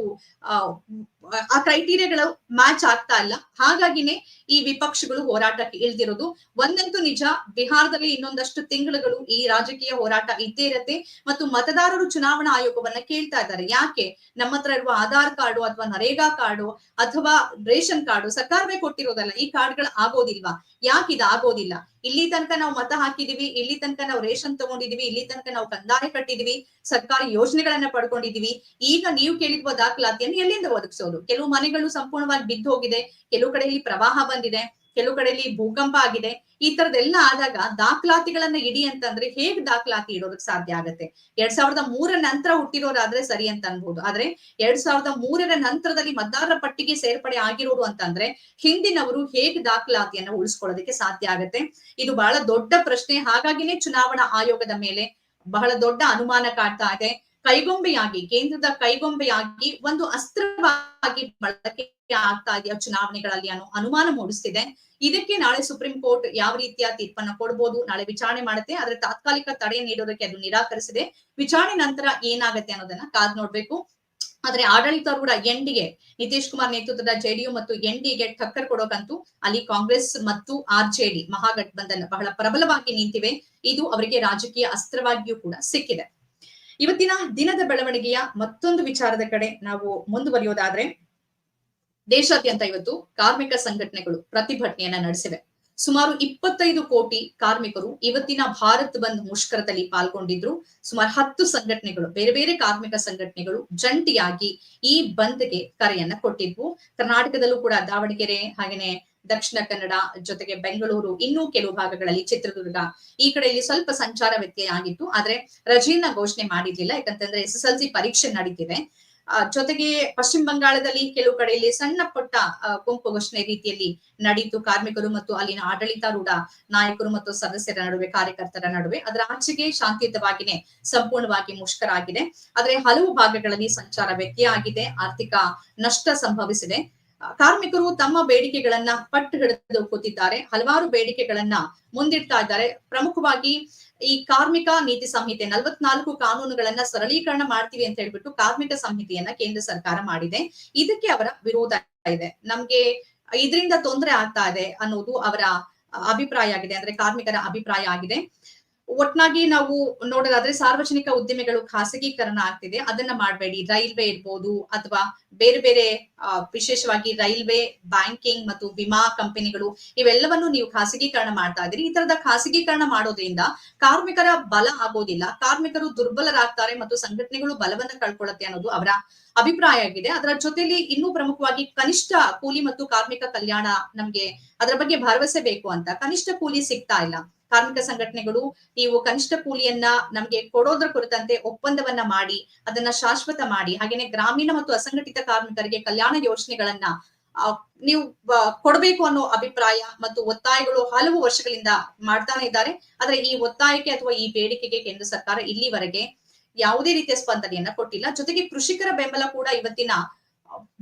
ಆ ಕ್ರೈಟೀರಿಯಾಗಳು ಮ್ಯಾಚ್ ಆಗ್ತಾ ಇಲ್ಲ. ಹಾಗಾಗಿನೇ ಈ ವಿಪಕ್ಷಗಳು ಹೋರಾಟಕ್ಕೆ ಇಳ್ದಿರೋದು. ಒಂದಂತೂ ನಿಜ, ಬಿಹಾರದಲ್ಲಿ ಇನ್ನೊಂದಷ್ಟು ತಿಂಗಳುಗಳು ಈ ರಾಜಕೀಯ ಹೋರಾಟ ಇದ್ದೇ ಇರತ್ತೆ ಮತ್ತು ಮತದಾರರು ಚುನಾವಣಾ ಆಯೋಗವನ್ನ ಕೇಳ್ತಾ ಇದ್ದಾರೆ. ಯಾಕೆ? ನಮ್ಮ ಹತ್ರ ಇರುವ ಆಧಾರ್ ಕಾರ್ಡು ಅಥವಾ ನರೇಗಾ ಕಾರ್ಡು ಅಥವಾ ರೇಷನ್ ಕಾರ್ಡು ಸರ್ಕಾರವೇ ಕೊಟ್ಟಿರೋದಲ್ಲ, ಈ ಕಾರ್ಡ್ಗಳು ಆಗೋದಿಲ್ವಾ? ಯಾಕೆ ಇದಾಗೋದಿಲ್ಲ? ಇಲ್ಲಿ ತನಕ ನಾವು ಮತ ಹಾಕಿದೀವಿ, ಇಲ್ಲಿ ತನಕ ನಾವು ರೇಷನ್ ತಗೊಂಡಿದೀವಿ, ಇಲ್ಲಿ ತನಕ ನಾವು ಕಂದಾಯ ಕಟ್ಟಿದೀವಿ. ಸರ್ಕಾರಿ ಯೋಜನೆಗಳನ್ನ ಪಡ್ಕೊಂಡಿದೀವಿ. ಈಗ ನೀವು ಕೇಳಿರುವ ದಾಖಲಾತಿಯನ್ನು ಎಲ್ಲಿಂದ ಒದಗಿಸೋದು? ಕೆಲವು ಮನೆಗಳು ಸಂಪೂರ್ಣವಾಗಿ ಬಿದ್ದು ಹೋಗಿದೆ ಕೆಲವು ಕಡೆಯಲ್ಲಿ ಪ್ರವಾಹ ಬಂದಿದೆ. ಕೆಲವು ಕಡೆಯಲ್ಲಿ ಭೂಕಂಪ ಆಗಿದೆ. ಈ ತರದೆಲ್ಲ ಆದಾಗ ದಾಖಲಾತಿಗಳನ್ನ ಇಡಿ ಅಂತಂದ್ರೆ ಹೇಗ್ ದಾಖಲಾತಿ ಇಡೋದಕ್ ಸಾಧ್ಯ ಆಗತ್ತೆ? ಎರಡ್ ಸಾವಿರದ ಮೂರರ ನಂತರ ಹುಟ್ಟಿರೋರಾದ್ರೆ ಸರಿ ಅಂತ ಅನ್ಬಹುದು ಆದ್ರೆ ಎರಡ್ ಸಾವಿರದ ಮೂರರ ನಂತರದಲ್ಲಿ ಮತದಾರರ ಪಟ್ಟಿಗೆ ಸೇರ್ಪಡೆ ಆಗಿರೋರು ಅಂತಂದ್ರೆ ಹಿಂದಿನವರು ಹೇಗೆ ದಾಖಲಾತಿಯನ್ನ ಉಳಿಸ್ಕೊಳ್ಳೋದಕ್ಕೆ ಸಾಧ್ಯ ಆಗತ್ತೆ? ಇದು ಬಹಳ ದೊಡ್ಡ ಪ್ರಶ್ನೆ. ಹಾಗಾಗಿನೇ ಚುನಾವಣಾ ಆಯೋಗದ ಮೇಲೆ ಬಹಳ ದೊಡ್ಡ ಅನುಮಾನ ಕಾಡ್ತಾ ಇದೆ. ಕೈಗೊಂಬೆಯಾಗಿ, ಕೇಂದ್ರದ ಕೈಗೊಂಬೆಯಾಗಿ ಒಂದು ಅಸ್ತ್ರವಾಗಿ ಬಳಕೆ ಆಗ್ತಾ ಇದೆಯಾ ಚುನಾವಣೆಗಳಲ್ಲಿ ಅನ್ನೋ ಅನುಮಾನ ಮೂಡಿಸ್ತಿದೆ. ಇದಕ್ಕೆ ನಾಳೆ ಸುಪ್ರೀಂ ಕೋರ್ಟ್ ಯಾವ ರೀತಿಯ ತೀರ್ಪನ್ನ ಕೊಡಬಹುದು ನಾಳೆ ವಿಚಾರಣೆ ಮಾಡುತ್ತೆ, ಆದ್ರೆ ತಾತ್ಕಾಲಿಕ ತಡೆ ನೀಡೋದಕ್ಕೆ ಅದು ನಿರಾಕರಿಸಿದೆ. ವಿಚಾರಣೆ ನಂತರ ಏನಾಗುತ್ತೆ ಅನ್ನೋದನ್ನ ಕಾದ್ ನೋಡ್ಬೇಕು. ಆದ್ರೆ ಆಡಳಿತಾರೂಢ ಎನ್ ಡಿಗೆ ನಿತೀಶ್ ಕುಮಾರ್ ನೇತೃತ್ವದ ಜೆಡಿಯು ಮತ್ತು ಎನ್ ಡಿಗೆ ಟಕ್ಕರ್ ಕೊಡೋಕಂತೂ ಅಲ್ಲಿ ಕಾಂಗ್ರೆಸ್ ಮತ್ತು ಆರ್ ಜೆಡಿ ಮಹಾಗಠಬಂಧನ್ ಬಹಳ ಪ್ರಬಲವಾಗಿ ನಿಂತಿವೆ. ಇದು ಅವರಿಗೆ ರಾಜಕೀಯ ಅಸ್ತ್ರವಾಗಿಯೂ ಕೂಡ ಸಿಕ್ಕಿದೆ. ಇವತ್ತಿನ ದಿನದ ಬೆಳವಣಿಗೆಯ ಮತ್ತೊಂದು ವಿಚಾರದ ಕಡೆ ನಾವು ಮುಂದುವರಿಯೋದಾದ್ರೆ ದೇಶಾದ್ಯಂತ ಇವತ್ತು ಕಾರ್ಮಿಕ ಸಂಘಟನೆಗಳು ಪ್ರತಿಭಟನೆಯನ್ನ ನಡೆಸಿವೆ. ಸುಮಾರು ಇಪ್ಪತ್ತೈದು ಕೋಟಿ ಕಾರ್ಮಿಕರು ಇವತ್ತಿನ ಭಾರತ್ ಬಂದ್ ಮುಷ್ಕರದಲ್ಲಿ ಪಾಲ್ಗೊಂಡಿದ್ರು. ಸುಮಾರು ಹತ್ತು ಸಂಘಟನೆಗಳು, ಬೇರೆ ಬೇರೆ ಕಾರ್ಮಿಕ ಸಂಘಟನೆಗಳು ಜಂಟಿಯಾಗಿ ಈ ಬಂದ್ಗೆ ಕರೆಯನ್ನ ಕೊಟ್ಟಿದ್ವು. ಕರ್ನಾಟಕದಲ್ಲೂ ಕೂಡ ದಾವಣಗೆರೆ, ಹಾಗೇನೆ ದಕ್ಷಿಣ ಕನ್ನಡ ಜೊತೆಗೆ ಬೆಂಗಳೂರು, ಇನ್ನೂ ಕೆಲವು ಭಾಗಗಳಲ್ಲಿ ಚಿತ್ರದುರ್ಗ ಈ ಕಡೆಯಲ್ಲಿ ಸ್ವಲ್ಪ ಸಂಚಾರ ವ್ಯತ್ಯಯ ಆಗಿತ್ತು. ಆದ್ರೆ ರಜೆಯನ್ನ ಘೋಷಣೆ ಮಾಡಿರ್ಲಿಲ್ಲ. ಯಾಕಂತಂದ್ರೆ ಎಸ್ ಎಸ್ ಎಲ್ ಸಿ ಪರೀಕ್ಷೆ ನಡೀತಿದೆ. ಜೊತೆಗೆ ಪಶ್ಚಿಮ ಬಂಗಾಳದಲ್ಲಿ ಕೆಲವು ಕಡೆಯಲ್ಲಿ ಸಣ್ಣ ಪುಟ್ಟ ಗುಂಪು ಘೋಷಣೆ ರೀತಿಯಲ್ಲಿ ನಡೆಯಿತು. ಕಾರ್ಮಿಕರು ಮತ್ತು ಅಲ್ಲಿನ ಆಡಳಿತಾರೂಢ ನಾಯಕರು ಮತ್ತು ಸದಸ್ಯರ ನಡುವೆ, ಕಾರ್ಯಕರ್ತರ ನಡುವೆ. ಅದರ ಆಚೆಗೆ ಶಾಂತಿಯುತವಾಗಿನೇ ಸಂಪೂರ್ಣವಾಗಿ ಮುಷ್ಕರ ಆಗಿದೆ. ಆದ್ರೆ ಹಲವು ಭಾಗಗಳಲ್ಲಿ ಸಂಚಾರ ವ್ಯತ್ಯಯ ಆಗಿದೆ ಆರ್ಥಿಕ ನಷ್ಟ ಸಂಭವಿಸಿದೆ. ಕಾರ್ಮಿಕರು ತಮ್ಮ ಬೇಡಿಕೆಗಳನ್ನ ಪಟ್ಟು ಹಿಡಿದು ಕೂತಿದ್ದಾರೆ. ಹಲವಾರು ಬೇಡಿಕೆಗಳನ್ನ ಮುಂದಿಡ್ತಾ ಇದ್ದಾರೆ. ಪ್ರಮುಖವಾಗಿ ಈ ಕಾರ್ಮಿಕ ನೀತಿ ಸಂಹಿತೆ ನಲವತ್ನಾಲ್ಕು ಕಾನೂನುಗಳನ್ನ ಸರಳೀಕರಣ ಮಾಡ್ತೀವಿ ಅಂತ ಹೇಳ್ಬಿಟ್ಟು ಕಾರ್ಮಿಕ ಸಂಹಿತೆಯನ್ನ ಕೇಂದ್ರ ಸರ್ಕಾರ ಮಾಡಿದೆ. ಇದಕ್ಕೆ ಅವರ ವಿರೋಧ ಇದೆ. ನಮ್ಗೆ ಇದರಿಂದ ತೊಂದರೆ ಆಗ್ತಾ ಇದೆ ಅನ್ನೋದು ಅವರ ಅಭಿಪ್ರಾಯ ಆಗಿದೆ. ಅಂದ್ರೆ ಕಾರ್ಮಿಕರ ಅಭಿಪ್ರಾಯ ಆಗಿದೆ. ಒಟ್ನಾಗಿ ನಾವು ನೋಡೋದಾದ್ರೆ ಸಾರ್ವಜನಿಕ ಉದ್ದಿಮೆಗಳು ಖಾಸಗೀಕರಣ ಆಗ್ತಿದೆ. ಅದನ್ನ ಮಾಡಬೇಡಿ. ರೈಲ್ವೆ ಇರ್ಬೋದು ಅಥವಾ ಬೇರೆ ಬೇರೆ ವಿಶೇಷವಾಗಿ ರೈಲ್ವೆ, ಬ್ಯಾಂಕಿಂಗ್ ಮತ್ತು ವಿಮಾ ಕಂಪನಿಗಳು ಇವೆಲ್ಲವನ್ನು ನೀವು ಖಾಸಗೀಕರಣ ಮಾಡ್ತಾ ಇದ್ದೀರಿ. ಈ ತರದ ಖಾಸಗೀಕರಣ ಮಾಡೋದ್ರಿಂದ ಕಾರ್ಮಿಕರ ಬಲ ಆಗೋದಿಲ್ಲ. ಕಾರ್ಮಿಕರು ದುರ್ಬಲರಾಗ್ತಾರೆ ಮತ್ತು ಸಂಘಟನೆಗಳು ಬಲವನ್ನ ಕಳ್ಕೊಳ್ಳುತ್ತೆ ಅನ್ನೋದು ಅವರ ಅಭಿಪ್ರಾಯ ಆಗಿದೆ. ಅದರ ಜೊತೆಲಿ ಇನ್ನೂ ಪ್ರಮುಖವಾಗಿ ಕನಿಷ್ಠ ಕೂಲಿ ಮತ್ತು ಕಾರ್ಮಿಕ ಕಲ್ಯಾಣ ನಮ್ಗೆ ಅದರ ಬಗ್ಗೆ ಭರವಸೆ ಬೇಕು ಅಂತ. ಕನಿಷ್ಠ ಕೂಲಿ ಸಿಗ್ತಾ ಇಲ್ಲ. ಕಾರ್ಮಿಕ ಸಂಘಟನೆಗಳು ನೀವು ಕನಿಷ್ಠ ಕೂಲಿಯನ್ನ ನಮ್ಗೆ ಕೊಡೋದ್ರ ಕುರಿತಂತೆ ಒಪ್ಪಂದವನ್ನ ಮಾಡಿ, ಅದನ್ನ ಶಾಶ್ವತ ಮಾಡಿ, ಹಾಗೇನೆ ಗ್ರಾಮೀಣ ಮತ್ತು ಅಸಂಘಟಿತ ಕಾರ್ಮಿಕರಿಗೆ ಕಲ್ಯಾಣ ಯೋಜನೆಗಳನ್ನ ನೀವು ಕೊಡಬೇಕು ಅನ್ನೋ ಅಭಿಪ್ರಾಯ ಮತ್ತು ಒತ್ತಾಯಗಳು ಹಲವು ವರ್ಷಗಳಿಂದ ಮಾಡ್ತಾನೆ ಇದ್ದಾರೆ. ಆದ್ರೆ ಈ ಒತ್ತಾಯಕ್ಕೆ ಅಥವಾ ಈ ಬೇಡಿಕೆಗೆ ಕೇಂದ್ರ ಸರ್ಕಾರ ಇಲ್ಲಿವರೆಗೆ ಯಾವುದೇ ರೀತಿಯ ಸ್ಪಂದನೆಯನ್ನ ಕೊಟ್ಟಿಲ್ಲ. ಜೊತೆಗೆ ಕೃಷಿಕರ ಬೆಂಬಲ ಕೂಡ ಇವತ್ತಿನ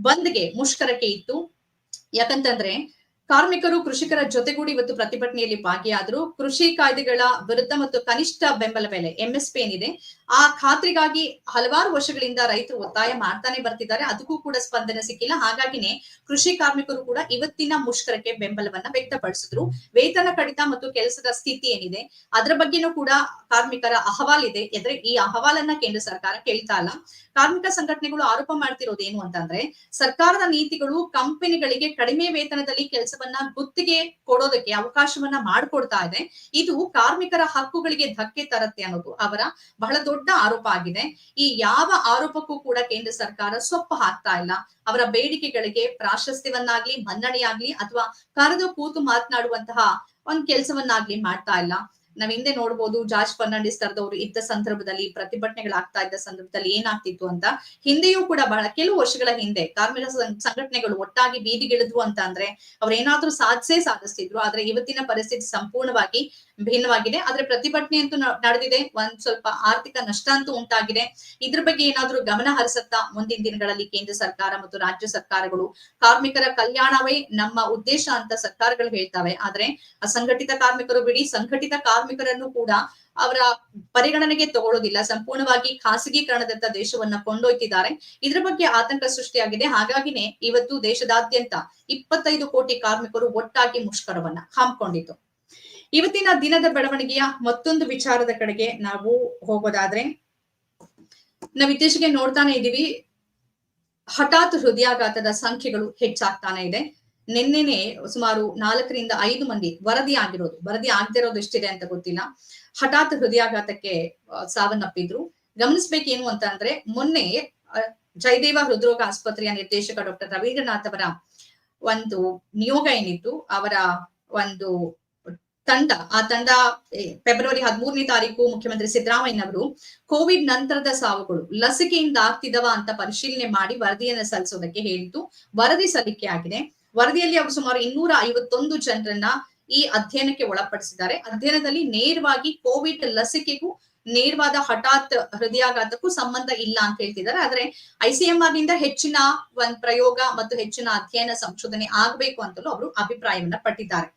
ಬಂದ್ಗೆ ಮುಷ್ಕರಕ್ಕೆ ಇತ್ತು. ಯಾಕಂತಂದ್ರೆ, ಕಾರ್ಮಿಕರು ಕೃಷಿಕರ ಜೊತೆಗೂಡಿ ಇವತ್ತು ಪ್ರತಿಭಟನೆಯಲ್ಲಿ ಭಾಗಿಯಾದ್ರು. ಕೃಷಿ ಕಾಯ್ದೆಗಳ ವಿರುದ್ಧ ಮತ್ತು ಕನಿಷ್ಠ ಬೆಂಬಲ ಬೆಲೆ ಎಂಎಸ್ಪಿ ಏನಿದೆ ಆ ಖಾತ್ರಿಗಾಗಿ ಹಲವಾರು ವರ್ಷಗಳಿಂದ ರೈತರು ಒತ್ತಾಯ ಮಾಡ್ತಾನೆ ಬರ್ತಿದ್ದಾರೆ. ಅದಕ್ಕೂ ಕೂಡ ಸ್ಪಂದನೆ ಸಿಕ್ಕಿಲ್ಲ. ಹಾಗಾಗಿನೇ ಕೃಷಿ ಕಾರ್ಮಿಕರು ಕೂಡ ಇವತ್ತಿನ ಮುಷ್ಕರಕ್ಕೆ ಬೆಂಬಲವನ್ನ ವ್ಯಕ್ತಪಡಿಸಿದ್ರು. ವೇತನ ಕಡಿತ ಮತ್ತು ಕೆಲಸದ ಸ್ಥಿತಿ ಏನಿದೆ, ಅದರ ಬಗ್ಗೆನೂ ಕೂಡ ಕಾರ್ಮಿಕರ ಅಹವಾಲ್ ಇದೆ. ಈ ಅಹವಾಲನ್ನ ಕೇಂದ್ರ ಸರ್ಕಾರ ಕೇಳ್ತಾ ಇಲ್ಲ. ಕಾರ್ಮಿಕ ಸಂಘಟನೆಗಳು ಆರೋಪ ಮಾಡ್ತಿರೋದು ಏನು ಅಂತಂದ್ರೆ, ಸರ್ಕಾರದ ನೀತಿಗಳು ಕಂಪನಿಗಳಿಗೆ ಕಡಿಮೆ ವೇತನದಲ್ಲಿ ಕೆಲಸವನ್ನ ಗುತ್ತಿಗೆ ಕೊಡೋದಕ್ಕೆ ಅವಕಾಶವನ್ನ ಮಾಡಿಕೊಡ್ತಾ ಇದೆ. ಇದು ಕಾರ್ಮಿಕರ ಹಕ್ಕುಗಳಿಗೆ ಧಕ್ಕೆ ತರುತ್ತೆ ಅನ್ನೋದು ಅವರ ಬಹಳ ದೊಡ್ಡ ಆರೋಪ ಆಗಿದೆ. ಈ ಯಾವ ಆರೋಪಕ್ಕೂ ಕೂಡ ಕೇಂದ್ರ ಸರ್ಕಾರ ಸೊಪ್ಪು ಹಾಕ್ತಾ ಇಲ್ಲ. ಅವರ ಬೇಡಿಕೆಗಳಿಗೆ ಪ್ರಾಶಸ್ತ್ಯವನ್ನಾಗ್ಲಿ, ಮನ್ನಣೆಯಾಗ್ಲಿ ಅಥವಾ ಕರೆದು ಕೂತು ಮಾತನಾಡುವಂತಹ ಒಂದ್ ಕೆಲಸವನ್ನಾಗ್ಲಿ ಮಾಡ್ತಾ ಇಲ್ಲ. ನಾವ್ ಹಿಂದೆ ನೋಡ್ಬೋದು ಜಾರ್ಜ್ ಫರ್ನಾಂಡಿಸ್ ತರದವರು ಇದ್ದ ಸಂದರ್ಭದಲ್ಲಿ, ಪ್ರತಿಭಟನೆಗಳಾಗ್ತಾ ಇದ್ದ ಸಂದರ್ಭದಲ್ಲಿ ಏನಾಗ್ತಿತ್ತು ಅಂತ. ಹಿಂದೆಯೂ ಕೂಡ ಬಹಳ ಕೆಲವು ವರ್ಷಗಳ ಹಿಂದೆ ಕಾರ್ಮಿಕ ಸಂಘಟನೆಗಳು ಒಟ್ಟಾಗಿ ಬೀದಿಗಿಳಿದ್ವು ಅಂತ ಅಂದ್ರೆ ಅವ್ರೇನಾದ್ರೂ ಸಾಧಿಸೇ ಸಾಧಿಸ್ತಿದ್ರು. ಆದ್ರೆ ಇವತ್ತಿನ ಪರಿಸ್ಥಿತಿ ಸಂಪೂರ್ಣವಾಗಿ ಭಿನ್ನವಾಗಿದೆ. ಆದ್ರೆ ಪ್ರತಿಭಟನೆ ಅಂತೂ ನಡೆದಿದೆ. ಒಂದ್ ಸ್ವಲ್ಪ ಆರ್ಥಿಕ ನಷ್ಟ ಅಂತೂ ಉಂಟಾಗಿದೆ. ಇದ್ರ ಬಗ್ಗೆ ಏನಾದ್ರೂ ಗಮನ ಹರಿಸುತ್ತಾ ಮುಂದಿನ ದಿನಗಳಲ್ಲಿ ಕೇಂದ್ರ ಸರ್ಕಾರ ಮತ್ತು ರಾಜ್ಯ ಸರ್ಕಾರಗಳು? ಕಾರ್ಮಿಕರ ಕಲ್ಯಾಣವೇ ನಮ್ಮ ಉದ್ದೇಶ ಅಂತ ಸರ್ಕಾರಗಳು ಹೇಳ್ತವೆ. ಆದ್ರೆ ಅಸಂಘಟಿತ ಕಾರ್ಮಿಕರು ಬಿಡಿ, ಸಂಘಟಿತ ಕಾರ್ಮಿಕರನ್ನು ಕೂಡ ಅವರ ಪರಿಗಣನೆಗೆ ತಗೊಳ್ಳೋದಿಲ್ಲ. ಸಂಪೂರ್ಣವಾಗಿ ಖಾಸಗೀಕರಣದಂತ ದೇಶವನ್ನ ಕೊಂಡೊಯ್ತಿದ್ದಾರೆ. ಇದ್ರ ಬಗ್ಗೆ ಆತಂಕ ಸೃಷ್ಟಿಯಾಗಿದೆ. ಹಾಗಾಗಿನೇ ಇವತ್ತು ದೇಶದಾದ್ಯಂತ ಇಪ್ಪತ್ತೈದು ಕೋಟಿ ಕಾರ್ಮಿಕರು ಒಟ್ಟಾಗಿ ಮುಷ್ಕರವನ್ನ ಹಮ್ಮಿಕೊಂಡಿದ್ದು ಇವತ್ತಿನ ದಿನದ ಬೆಳವಣಿಗೆಯ ಮತ್ತೊಂದು ವಿಚಾರದ ಕಡೆಗೆ ನಾವು ಹೋಗೋದಾದ್ರೆ, ನಾವು ಇತ್ತೀಚೆಗೆ ನೋಡ್ತಾನೆ ಇದೀವಿ ಹಠಾತ್ ಹೃದಯಾಘಾತದ ಸಂಖ್ಯೆಗಳು ಹೆಚ್ಚಾಗ್ತಾನೆ ಇದೆ. ನಿನ್ನೆನೆ ಸುಮಾರು ನಾಲ್ಕರಿಂದ ಐದು ಮಂದಿ ವರದಿ ಆಗಿರೋದು, ವರದಿ ಆಗದಿರೋದು ಎಷ್ಟಿದೆ ಅಂತ ಗೊತ್ತಿಲ್ಲ. ಹಠಾತ್ ಹೃದಯಾಘಾತಕ್ಕೆ ಸಾವನ್ನಪ್ಪಿದ್ರು. ಗಮನಿಸ್ಬೇಕೇನು ಅಂತ ಅಂದ್ರೆ, ಮೊನ್ನೆ ಜಯದೇವ ಹೃದ್ರೋಗ ಆಸ್ಪತ್ರೆಯ ನಿರ್ದೇಶಕ ಡಾಕ್ಟರ್ ರವೀಂದ್ರನಾಥ್ ಅವರ ಒಂದು ನಿಯೋಗ ಏನಿತ್ತು, ಅವರ ಒಂದು ತಂಡ, ಆ ತಂಡ ಫೆಬ್ರವರಿ ಹದಿಮೂರನೇ ತಾರೀಕು ಮುಖ್ಯಮಂತ್ರಿ ಸಿದ್ದರಾಮಯ್ಯನವರು ಕೋವಿಡ್ ನಂತರದ ಸಾವುಗಳು, ಲಸಿಕೆಯಿಂದ ಆಗ್ತಿದವ ಅಂತ ಪರಿಶೀಲನೆ ಮಾಡಿ ವರದಿಯನ್ನು ಸಲ್ಲಿಸೋದಕ್ಕೆ ಹೇಳಿದ್ದು ವರದಿ ಸಲ್ಲಿಕೆ ಆಗಿದೆ. ವರದಿಯಲ್ಲಿ ಅವರು ಸುಮಾರು ಇನ್ನೂರ ಐವತ್ತೊಂದು ಜನರನ್ನ ಈ ಅಧ್ಯಯನಕ್ಕೆ ಒಳಪಡಿಸಿದ್ದಾರೆ. ಅಧ್ಯಯನದಲ್ಲಿ ನೇರವಾಗಿ ಕೋವಿಡ್ ಲಸಿಕೆಗೂ ನೇರವಾದ ಹಠಾತ್ ಹೃದಯಾಘಾತಕ್ಕೂ ಸಂಬಂಧ ಇಲ್ಲ ಅಂತ ಹೇಳ್ತಿದ್ದಾರೆ. ಆದ್ರೆ ಐಸಿಎಂಆರ್ನಿಂದ ಹೆಚ್ಚಿನ ಒಂದ್ ಪ್ರಯೋಗ ಮತ್ತು ಹೆಚ್ಚಿನ ಅಧ್ಯಯನ ಸಂಶೋಧನೆ ಆಗ್ಬೇಕು ಅಂತಲೂ ಅವರು ಅಭಿಪ್ರಾಯವನ್ನ ಪಟ್ಟಿದ್ದಾರೆ.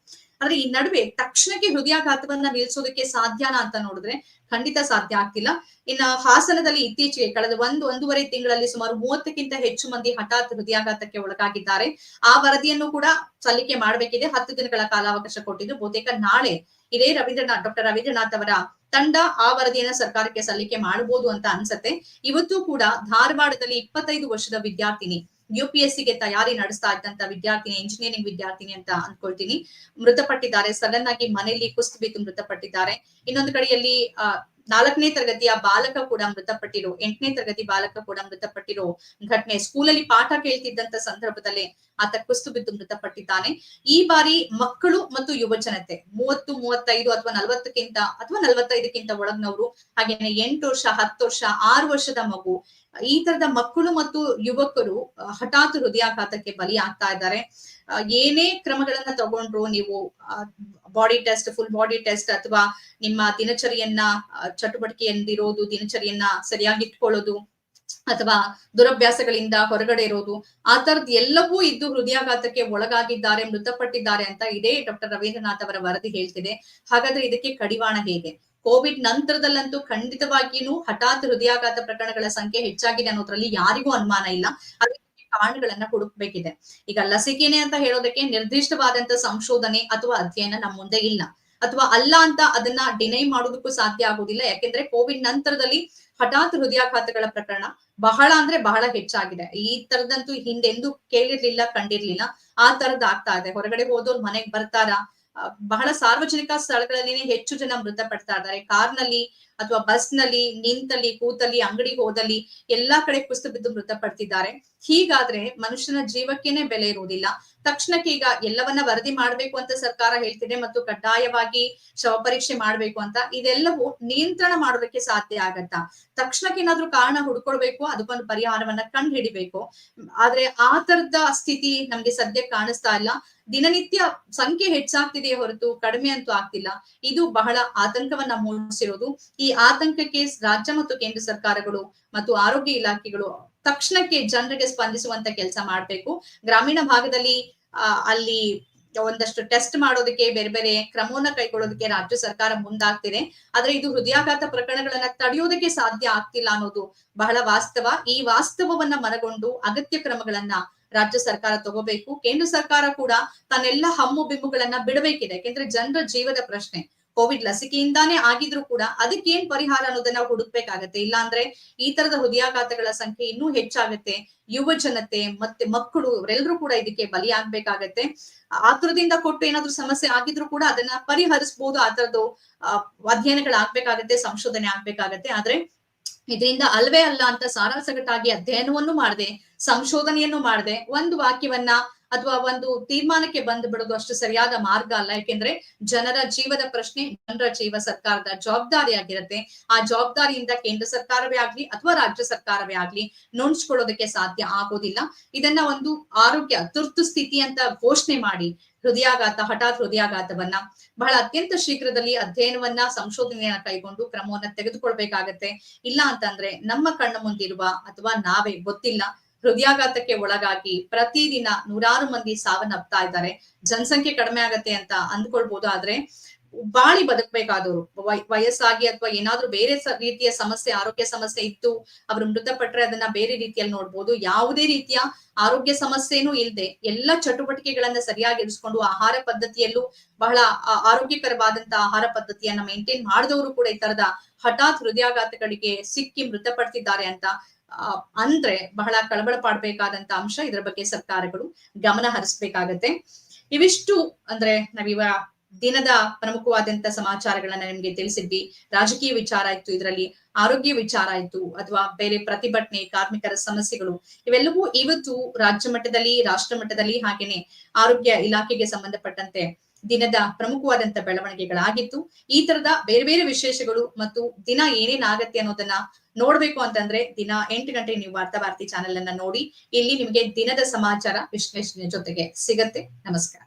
ಆದ್ರೆ ಈ ನಡುವೆ ತಕ್ಷಣಕ್ಕೆ ಹೃದಯಾಘಾತವನ್ನ ನಿಲ್ಸೋದಕ್ಕೆ ಸಾಧ್ಯನಾ ಅಂತ ನೋಡಿದ್ರೆ ಖಂಡಿತ ಸಾಧ್ಯ ಆಗ್ತಿಲ್ಲ. ಇನ್ನ ಹಾಸನದಲ್ಲಿ ಇತ್ತೀಚೆಗೆ ಕಳೆದ ಒಂದು, ಒಂದೂವರೆ ತಿಂಗಳಲ್ಲಿ ಸುಮಾರು ಮೂವತ್ತಕ್ಕಿಂತ ಹೆಚ್ಚು ಮಂದಿ ಹಠಾತ್ ಹೃದಯಾಘಾತಕ್ಕೆ ಒಳಗಾಗಿದ್ದಾರೆ. ಆ ವರದಿಯನ್ನು ಕೂಡ ಸಲ್ಲಿಕೆ ಮಾಡಬೇಕಿದೆ. ಹತ್ತು ದಿನಗಳ ಕಾಲಾವಕಾಶ ಕೊಟ್ಟಿದ್ದು. ಬಹುತೇಕ ನಾಳೆ ಇದೇ ರವೀಂದ್ರನಾಥ್, ಡಾಕ್ಟರ್ ರವೀಂದ್ರನಾಥ್ ಅವರ ತಂಡ ಆ ವರದಿಯನ್ನ ಸರ್ಕಾರಕ್ಕೆ ಸಲ್ಲಿಕೆ ಮಾಡಬಹುದು ಅಂತ ಅನ್ಸತ್ತೆ. ಇವತ್ತು ಕೂಡ ಧಾರವಾಡದಲ್ಲಿ ಇಪ್ಪತ್ತೈದು ವರ್ಷದ ವಿದ್ಯಾರ್ಥಿನಿ ಯು ಪಿ ಎಸ್ಗೆ ತಯಾರಿ ನಡೆಸ್ತಾ ಇದ್ದಂತ ವಿದ್ಯಾರ್ಥಿನಿ ಇಂಜಿನಿಯರಿಂಗ್ ವಿದ್ಯಾರ್ಥಿನಿ ಅಂತ ಅನ್ಕೊಳ್ತೀನಿ ಮೃತಪಟ್ಟಿದ್ದಾರೆ. ಸಡನ್ ಆಗಿ ಮನೆಯಲ್ಲಿ ಕುಸ್ತು ಬಿದ್ದು ಮೃತಪಟ್ಟಿದ್ದಾರೆ. ಇನ್ನೊಂದು ಕಡೆಯಲ್ಲಿ ನಾಲ್ಕನೇ ತರಗತಿಯ ಬಾಲಕ ಕೂಡ ಮೃತಪಟ್ಟಿರೋ, ಎಂಟನೇ ತರಗತಿ ಬಾಲಕ ಕೂಡ ಮೃತಪಟ್ಟಿರೋ ಘಟನೆ. ಸ್ಕೂಲಲ್ಲಿ ಪಾಠ ಕೇಳ್ತಿದ್ದಂತ ಸಂದರ್ಭದಲ್ಲಿ ಆತ ಕುಸ್ತು ಬಿದ್ದು ಮೃತಪಟ್ಟಿದ್ದಾನೆ. ಈ ಬಾರಿ ಮಕ್ಕಳು ಮತ್ತು ಯುವ ಜನತೆ ಮೂವತ್ತು, ಮೂವತ್ತೈದು ಅಥವಾ ನಲವತ್ತಕ್ಕಿಂತ, ಅಥವಾ ನಲವತ್ತೈದಕ್ಕಿಂತ ಒಳಗ್ನವರು, ಹಾಗೇನೆ ಎಂಟು ವರ್ಷ, ಹತ್ತು ವರ್ಷ, ಆರು ವರ್ಷದ ಮಗು ಈ ತರದ ಮಕ್ಕಳು ಮತ್ತು ಯುವಕರು ಹಠಾತ್ ಹೃದಯಾಘಾತಕ್ಕೆ ಬಲಿ ಆಗ್ತಾ ಇದ್ದಾರೆ ಏನೇ ಕ್ರಮಗಳನ್ನ ತಗೊಂಡ್ರು ನೀವು body test full body test ಅಥವಾ ನಿಮ್ಮ ದಿನಚರಿಯನ್ನ ಚಟುವಟಿಕೆಯಂದಿರೋದು ದಿನಚರಿಯನ್ನ ಸರಿಯಾಗಿ ಇಟ್ಕೊಳ್ಳೋದು ಅಥವಾ ದುರಭ್ಯಾಸಗಳಿಂದ ಹೊರಗಡೆ ಇರೋದು, ಆ ತರದ್ ಎಲ್ಲವೂ ಇದ್ದು ಹೃದಯಾಘಾತಕ್ಕೆ ಒಳಗಾಗಿದ್ದಾರೆ, ಮೃತಪಟ್ಟಿದ್ದಾರೆ ಅಂತ ಇದೇ ಡಾಕ್ಟರ್ ರವೀಂದ್ರನಾಥ್ ಅವರ ವರದಿ ಹೇಳ್ತಿದೆ. ಹಾಗಾದ್ರೆ ಇದಕ್ಕೆ ಕಡಿವಾಣ ಹೇಗೆ? ಕೋವಿಡ್ ನಂತರದಲ್ಲಂತೂ ಖಂಡಿತವಾಗಿಯೂ ಹಠಾತ್ ಹೃದಯಾಘಾತ ಪ್ರಕರಣಗಳ ಸಂಖ್ಯೆ ಹೆಚ್ಚಾಗಿದೆ ಅನ್ನೋದ್ರಲ್ಲಿ ಯಾರಿಗೂ ಅನುಮಾನ ಇಲ್ಲ. ಕಾರಣಗಳನ್ನ ಹುಡುಕ್ಬೇಕಿದೆ. ಈಗ ಲಸಿಕೆನೆ ಅಂತ ಹೇಳೋದಕ್ಕೆ ನಿರ್ದಿಷ್ಟವಾದಂತ ಸಂಶೋಧನೆ ಅಥವಾ ಅಧ್ಯಯನ ನಮ್ಮ ಮುಂದೆ ಇಲ್ಲ. ಅಥವಾ ಅಲ್ಲ ಅಂತ ಅದನ್ನ ಡಿನೈ ಮಾಡೋದಕ್ಕೂ ಸಾಧ್ಯ ಆಗುದಿಲ್ಲ. ಯಾಕೆಂದ್ರೆ ಕೋವಿಡ್ ನಂತರದಲ್ಲಿ ಹಠಾತ್ ಹೃದಯಾಘಾತಗಳ ಪ್ರಕರಣ ಬಹಳ ಅಂದ್ರೆ ಬಹಳ ಹೆಚ್ಚಾಗಿದೆ. ಈ ತರದಂತೂ ಹಿಂದೆಂದೂ ಕೇಳಿರ್ಲಿಲ್ಲ, ಕಂಡಿರ್ಲಿಲ್ಲ. ಆ ತರದ್ ಆಗ್ತಾ ಇದೆ. ಹೊರಗಡೆ ಹೋದವ್ರು ಮನೆಗ್ ಬರ್ತಾರಾ? ಬಹಳ ಸಾರ್ವಜನಿಕ ಸ್ಥಳಗಳಲ್ಲಿ ಹೆಚ್ಚು ಜನ ಮೃತಪಡ್ತಾ ಇದ್ದಾರೆ. ಕಾರ್ನಲ್ಲಿ ಅಥವಾ ಬಸ್ನಲ್ಲಿ ನಿಂತಲ್ಲಿ, ಕೂತಲ್ಲಿ, ಅಂಗಡಿಗೆ ಹೋದಲ್ಲಿ ಎಲ್ಲಾ ಕಡೆ ಕುಸಿದು ಬಿದ್ದು ಮೃತಪಡ್ತಿದ್ದಾರೆ. ಹೀಗಾದ್ರೆ ಮನುಷ್ಯನ ಜೀವಕ್ಕೇನೆ ಬೆಲೆ ಇರುವುದಿಲ್ಲ. ತಕ್ಷಣಕ್ಕೆ ಈಗ ಎಲ್ಲವನ್ನ ವರದಿ ಮಾಡ್ಬೇಕು ಅಂತ ಸರ್ಕಾರ ಹೇಳ್ತಿದೆ ಮತ್ತು ಕಡ್ಡಾಯವಾಗಿ ಶವ ಪರೀಕ್ಷೆ ಮಾಡ್ಬೇಕು ಅಂತ, ಇದೆಲ್ಲವೂ ನಿಯಂತ್ರಣ ಮಾಡೋದಕ್ಕೆ ಸಾಧ್ಯ ಆಗತ್ತಾ? ತಕ್ಷಣಕ್ಕೆ ಏನಾದ್ರೂ ಕಾರಣ ಹುಡ್ಕೊಳ್ಬೇಕು, ಅದಕ್ಕೊಂದು ಪರಿಹಾರವನ್ನ ಕಂಡು ಹಿಡಿಬೇಕು ಆದ್ರೆ ಆ ತರದ ಸ್ಥಿತಿ ನಮ್ಗೆ ಸದ್ಯ ಕಾಣಿಸ್ತಾ ಇಲ್ಲ. ದಿನನಿತ್ಯ ಸಂಖ್ಯೆ ಹೆಚ್ಚಾಗ್ತಿದೆಯೇ ಹೊರತು, ಕಡಿಮೆ ಅಂತೂ ಆಗ್ತಿಲ್ಲ. ಇದು ಬಹಳ ಆತಂಕವನ್ನ ಮೂಡಿಸಿರೋದು. ಈ ಆತಂಕಕ್ಕೆ ರಾಜ್ಯ ಮತ್ತು ಕೇಂದ್ರ ಸರ್ಕಾರಗಳು ಮತ್ತು ಆರೋಗ್ಯ ಇಲಾಖೆಗಳು ತಕ್ಷಣಕ್ಕೆ ಜನರಿಗೆ ಸ್ಪಂದಿಸುವಂತ ಕೆಲಸ ಮಾಡ್ಬೇಕು. ಗ್ರಾಮೀಣ ಭಾಗದಲ್ಲಿ ಅಲ್ಲಿ ಒಂದಷ್ಟು ಟೆಸ್ಟ್ ಮಾಡೋದಕ್ಕೆ ಬೇರೆ ಬೇರೆ ಕ್ರಮವನ್ನ ಕೈಗೊಳ್ಳೋದಕ್ಕೆ ರಾಜ್ಯ ಸರ್ಕಾರ ಮುಂದಾಗ್ತಿದೆ. ಆದ್ರೆ ಇದು ಹೃದಯಾಘಾತ ಪ್ರಕರಣಗಳನ್ನ ತಡೆಯೋದಕ್ಕೆ ಸಾಧ್ಯ ಆಗ್ತಿಲ್ಲ ಅನ್ನೋದು ಬಹಳ ವಾಸ್ತವ. ಈ ವಾಸ್ತವವನ್ನ ಮನಗೊಂಡು ಅಗತ್ಯ ಕ್ರಮಗಳನ್ನ ರಾಜ್ಯ ಸರ್ಕಾರ ತಗೋಬೇಕು. ಕೇಂದ್ರ ಸರ್ಕಾರ ಕೂಡ ತನ್ನೆಲ್ಲ ಹಮ್ಮು ಬಿಮ್ಮುಗಳನ್ನ ಬಿಡಬೇಕಿದೆ. ಯಾಕೆಂದ್ರೆ ಜನರ ಜೀವದ ಪ್ರಶ್ನೆ. ಕೋವಿಡ್ ಲಸಿಕೆಯಿಂದಾನೇ ಆಗಿದ್ರು ಕೂಡ ಅದಕ್ಕೇನ್ ಪರಿಹಾರ ಅನ್ನೋದನ್ನ ಹುಡುಕ್ಬೇಕಾಗತ್ತೆ. ಇಲ್ಲಾಂದ್ರೆ ಈ ತರದ ಹೃದಯಾಘಾತಗಳ ಸಂಖ್ಯೆ ಇನ್ನೂ ಹೆಚ್ಚಾಗತ್ತೆ. ಯುವ ಜನತೆ ಮತ್ತೆ ಮಕ್ಕಳು ಇವರೆಲ್ಲರೂ ಕೂಡ ಇದಕ್ಕೆ ಬಲಿಯಾಗ್ಬೇಕಾಗತ್ತೆ. ಆತುರದಿಂದ ಕೊಟ್ಟು ಏನಾದ್ರೂ ಸಮಸ್ಯೆ ಆಗಿದ್ರು ಕೂಡ ಅದನ್ನ ಪರಿಹರಿಸಬಹುದು ಆ ತರದ್ದು ಅಧ್ಯಯನಗಳಾಗ್ಬೇಕಾಗತ್ತೆ, ಸಂಶೋಧನೆ ಆಗ್ಬೇಕಾಗತ್ತೆ. ಆದ್ರೆ ಇದರಿಂದ ಅಲ್ವೇ ಅಲ್ಲ ಅಂತ ಸಾರಾಸಗಟಾಗಿ ಅಧ್ಯಯನವನ್ನು ಮಾಡದೆ, ಸಂಶೋಧನೆಯನ್ನು ಮಾಡದೆ, ಒಂದು ವಾಕ್ಯವನ್ನ ಅಥವಾ ಒಂದು ತೀರ್ಮಾನಕ್ಕೆ ಬಂದು ಬಿಡೋದು ಅಷ್ಟು ಸರಿಯಾದ ಮಾರ್ಗ ಅಲ್ಲ. ಯಾಕೆಂದ್ರೆ ಜನರ ಜೀವದ ಪ್ರಶ್ನೆ ಜನರ ಜೀವ ಸರ್ಕಾರದ ಜವಾಬ್ದಾರಿಯಾಗಿರುತ್ತೆ ಆ ಜವಾಬ್ದಾರಿಯಿಂದ ಕೇಂದ್ರ ಸರ್ಕಾರವೇ ಆಗ್ಲಿ ಅಥವಾ ರಾಜ್ಯ ಸರ್ಕಾರವೇ ಆಗ್ಲಿ ನುಣಸ್ಕೊಳ್ಳೋದಕ್ಕೆ ಸಾಧ್ಯ ಆಗೋದಿಲ್ಲ. ಇದನ್ನ ಒಂದು ಆರೋಗ್ಯ ತುರ್ತು ಸ್ಥಿತಿ ಅಂತ ಘೋಷಣೆ ಮಾಡಿ ಹೃದಯಾಘಾತ, ಹಠಾತ್ ಹೃದಯಾಘಾತವನ್ನ ಬಹಳ ಅತ್ಯಂತ ಶೀಘ್ರದಲ್ಲಿ ಅಧ್ಯಯನವನ್ನ, ಸಂಶೋಧನೆಯನ್ನ ಕೈಗೊಂಡು ಕ್ರಮವನ್ನ ತೆಗೆದುಕೊಳ್ಬೇಕಾಗತ್ತೆ. ಇಲ್ಲ ಅಂತಂದ್ರೆ ನಮ್ಮ ಕಣ್ಣ ಮುಂದಿರುವ ಅಥವಾ ನಾವೇ ಗೊತ್ತಿಲ್ಲ ಹೃದಯಾಘಾತಕ್ಕೆ ಒಳಗಾಗಿ ಪ್ರತಿದಿನ ನೂರಾರು ಮಂದಿ ಸಾವನ್ನಪ್ತಾ ಇದ್ದಾರೆ. ಜನಸಂಖ್ಯೆ ಕಡಿಮೆ ಆಗತ್ತೆ ಅಂತ ಅಂದ್ಕೊಳ್ಬಹುದು ಆದ್ರೆ ಬಾಳಿ ಬದುಕಬೇಕಾದವರು ವಯಸ್ಸಾಗಿ ಅಥವಾ ಏನಾದ್ರೂ ಬೇರೆ ರೀತಿಯ ಸಮಸ್ಯೆ, ಆರೋಗ್ಯ ಸಮಸ್ಯೆ ಇತ್ತು, ಅವರು ಮೃತಪಟ್ರೆ ಅದನ್ನ ಬೇರೆ ರೀತಿಯಲ್ಲಿ ನೋಡ್ಬೋದು. ಯಾವುದೇ ರೀತಿಯ ಆರೋಗ್ಯ ಸಮಸ್ಯೆನೂ ಇಲ್ಲದೆ ಎಲ್ಲ ಚಟುವಟಿಕೆಗಳನ್ನ ಸರಿಯಾಗಿ ಇರಿಸ್ಕೊಂಡು ಆಹಾರ ಪದ್ಧತಿಯಲ್ಲೂ ಬಹಳ ಆರೋಗ್ಯಕರವಾದಂತ ಆರೋಗ್ಯಕರವಾದಂತಹ ಆಹಾರ ಪದ್ಧತಿಯನ್ನ ಮೇಂಟೈನ್ ಮಾಡಿದವರು ಕೂಡ ಈ ತರದ ಹಠಾತ್ ಹೃದಯಾಘಾತಗಳಿಗೆ ಸಿಕ್ಕಿ ಮೃತಪಡ್ತಿದ್ದಾರೆ ಅಂತ ಅಂದ್ರೆ ಬಹಳ ಕಳವಳ ಪಡ್ಬೇಕಾದಂತ ಅಂಶ ಇದರ ಬಗ್ಗೆ ಸರ್ಕಾರಗಳು ಗಮನ ಹರಿಸ್ಬೇಕಾಗತ್ತೆ. ಇವಿಷ್ಟು ಅಂದ್ರೆ ನಾವಿವ ದಿನದ ಪ್ರಮುಖವಾದಂತ ಸಮಾಚಾರಗಳನ್ನ ನಿಮ್ಗೆ ತಿಳಿಸಿದ್ವಿ. ರಾಜಕೀಯ ವಿಚಾರ ಇತ್ತು, ಇದರಲ್ಲಿ ಆರೋಗ್ಯ ವಿಚಾರ ಇತ್ತು, ಅಥವಾ ಬೇರೆ ಪ್ರತಿಭಟನೆ, ಕಾರ್ಮಿಕರ ಸಮಸ್ಯೆಗಳು, ಇವೆಲ್ಲವೂ ಇವತ್ತು ರಾಜ್ಯ ಮಟ್ಟದಲ್ಲಿ, ರಾಷ್ಟ್ರ ಮಟ್ಟದಲ್ಲಿ ಹಾಗೇನೆ ಆರೋಗ್ಯ ಇಲಾಖೆಗೆ ಸಂಬಂಧಪಟ್ಟಂತೆ ದಿನದ ಪ್ರಮುಖವಾದಂತ ಬೆಳವಣಿಗೆಗಳಾಗಿತ್ತು. ಈ ತರದ ಬೇರೆ ಬೇರೆ ವಿಶೇಷಗಳು ಮತ್ತು ದಿನ ಏನೇನಾಗತ್ತೆ ಅನ್ನೋದನ್ನ ನೋಡ್ಬೇಕು ಅಂತಂದ್ರೆ ದಿನ ಎಂಟು ಗಂಟೆ ನೀವು ವಾರ್ತಾ ಭಾರತಿ ಚಾನೆಲ್ ಅನ್ನ ನೋಡಿ, ಇಲ್ಲಿ ನಿಮಗೆ ದಿನದ ಸಮಾಚಾರ, ವಿಶ್ಲೇಷಣೆ ಜೊತೆಗೆ ಸಿಗತ್ತೆ. ನಮಸ್ಕಾರ.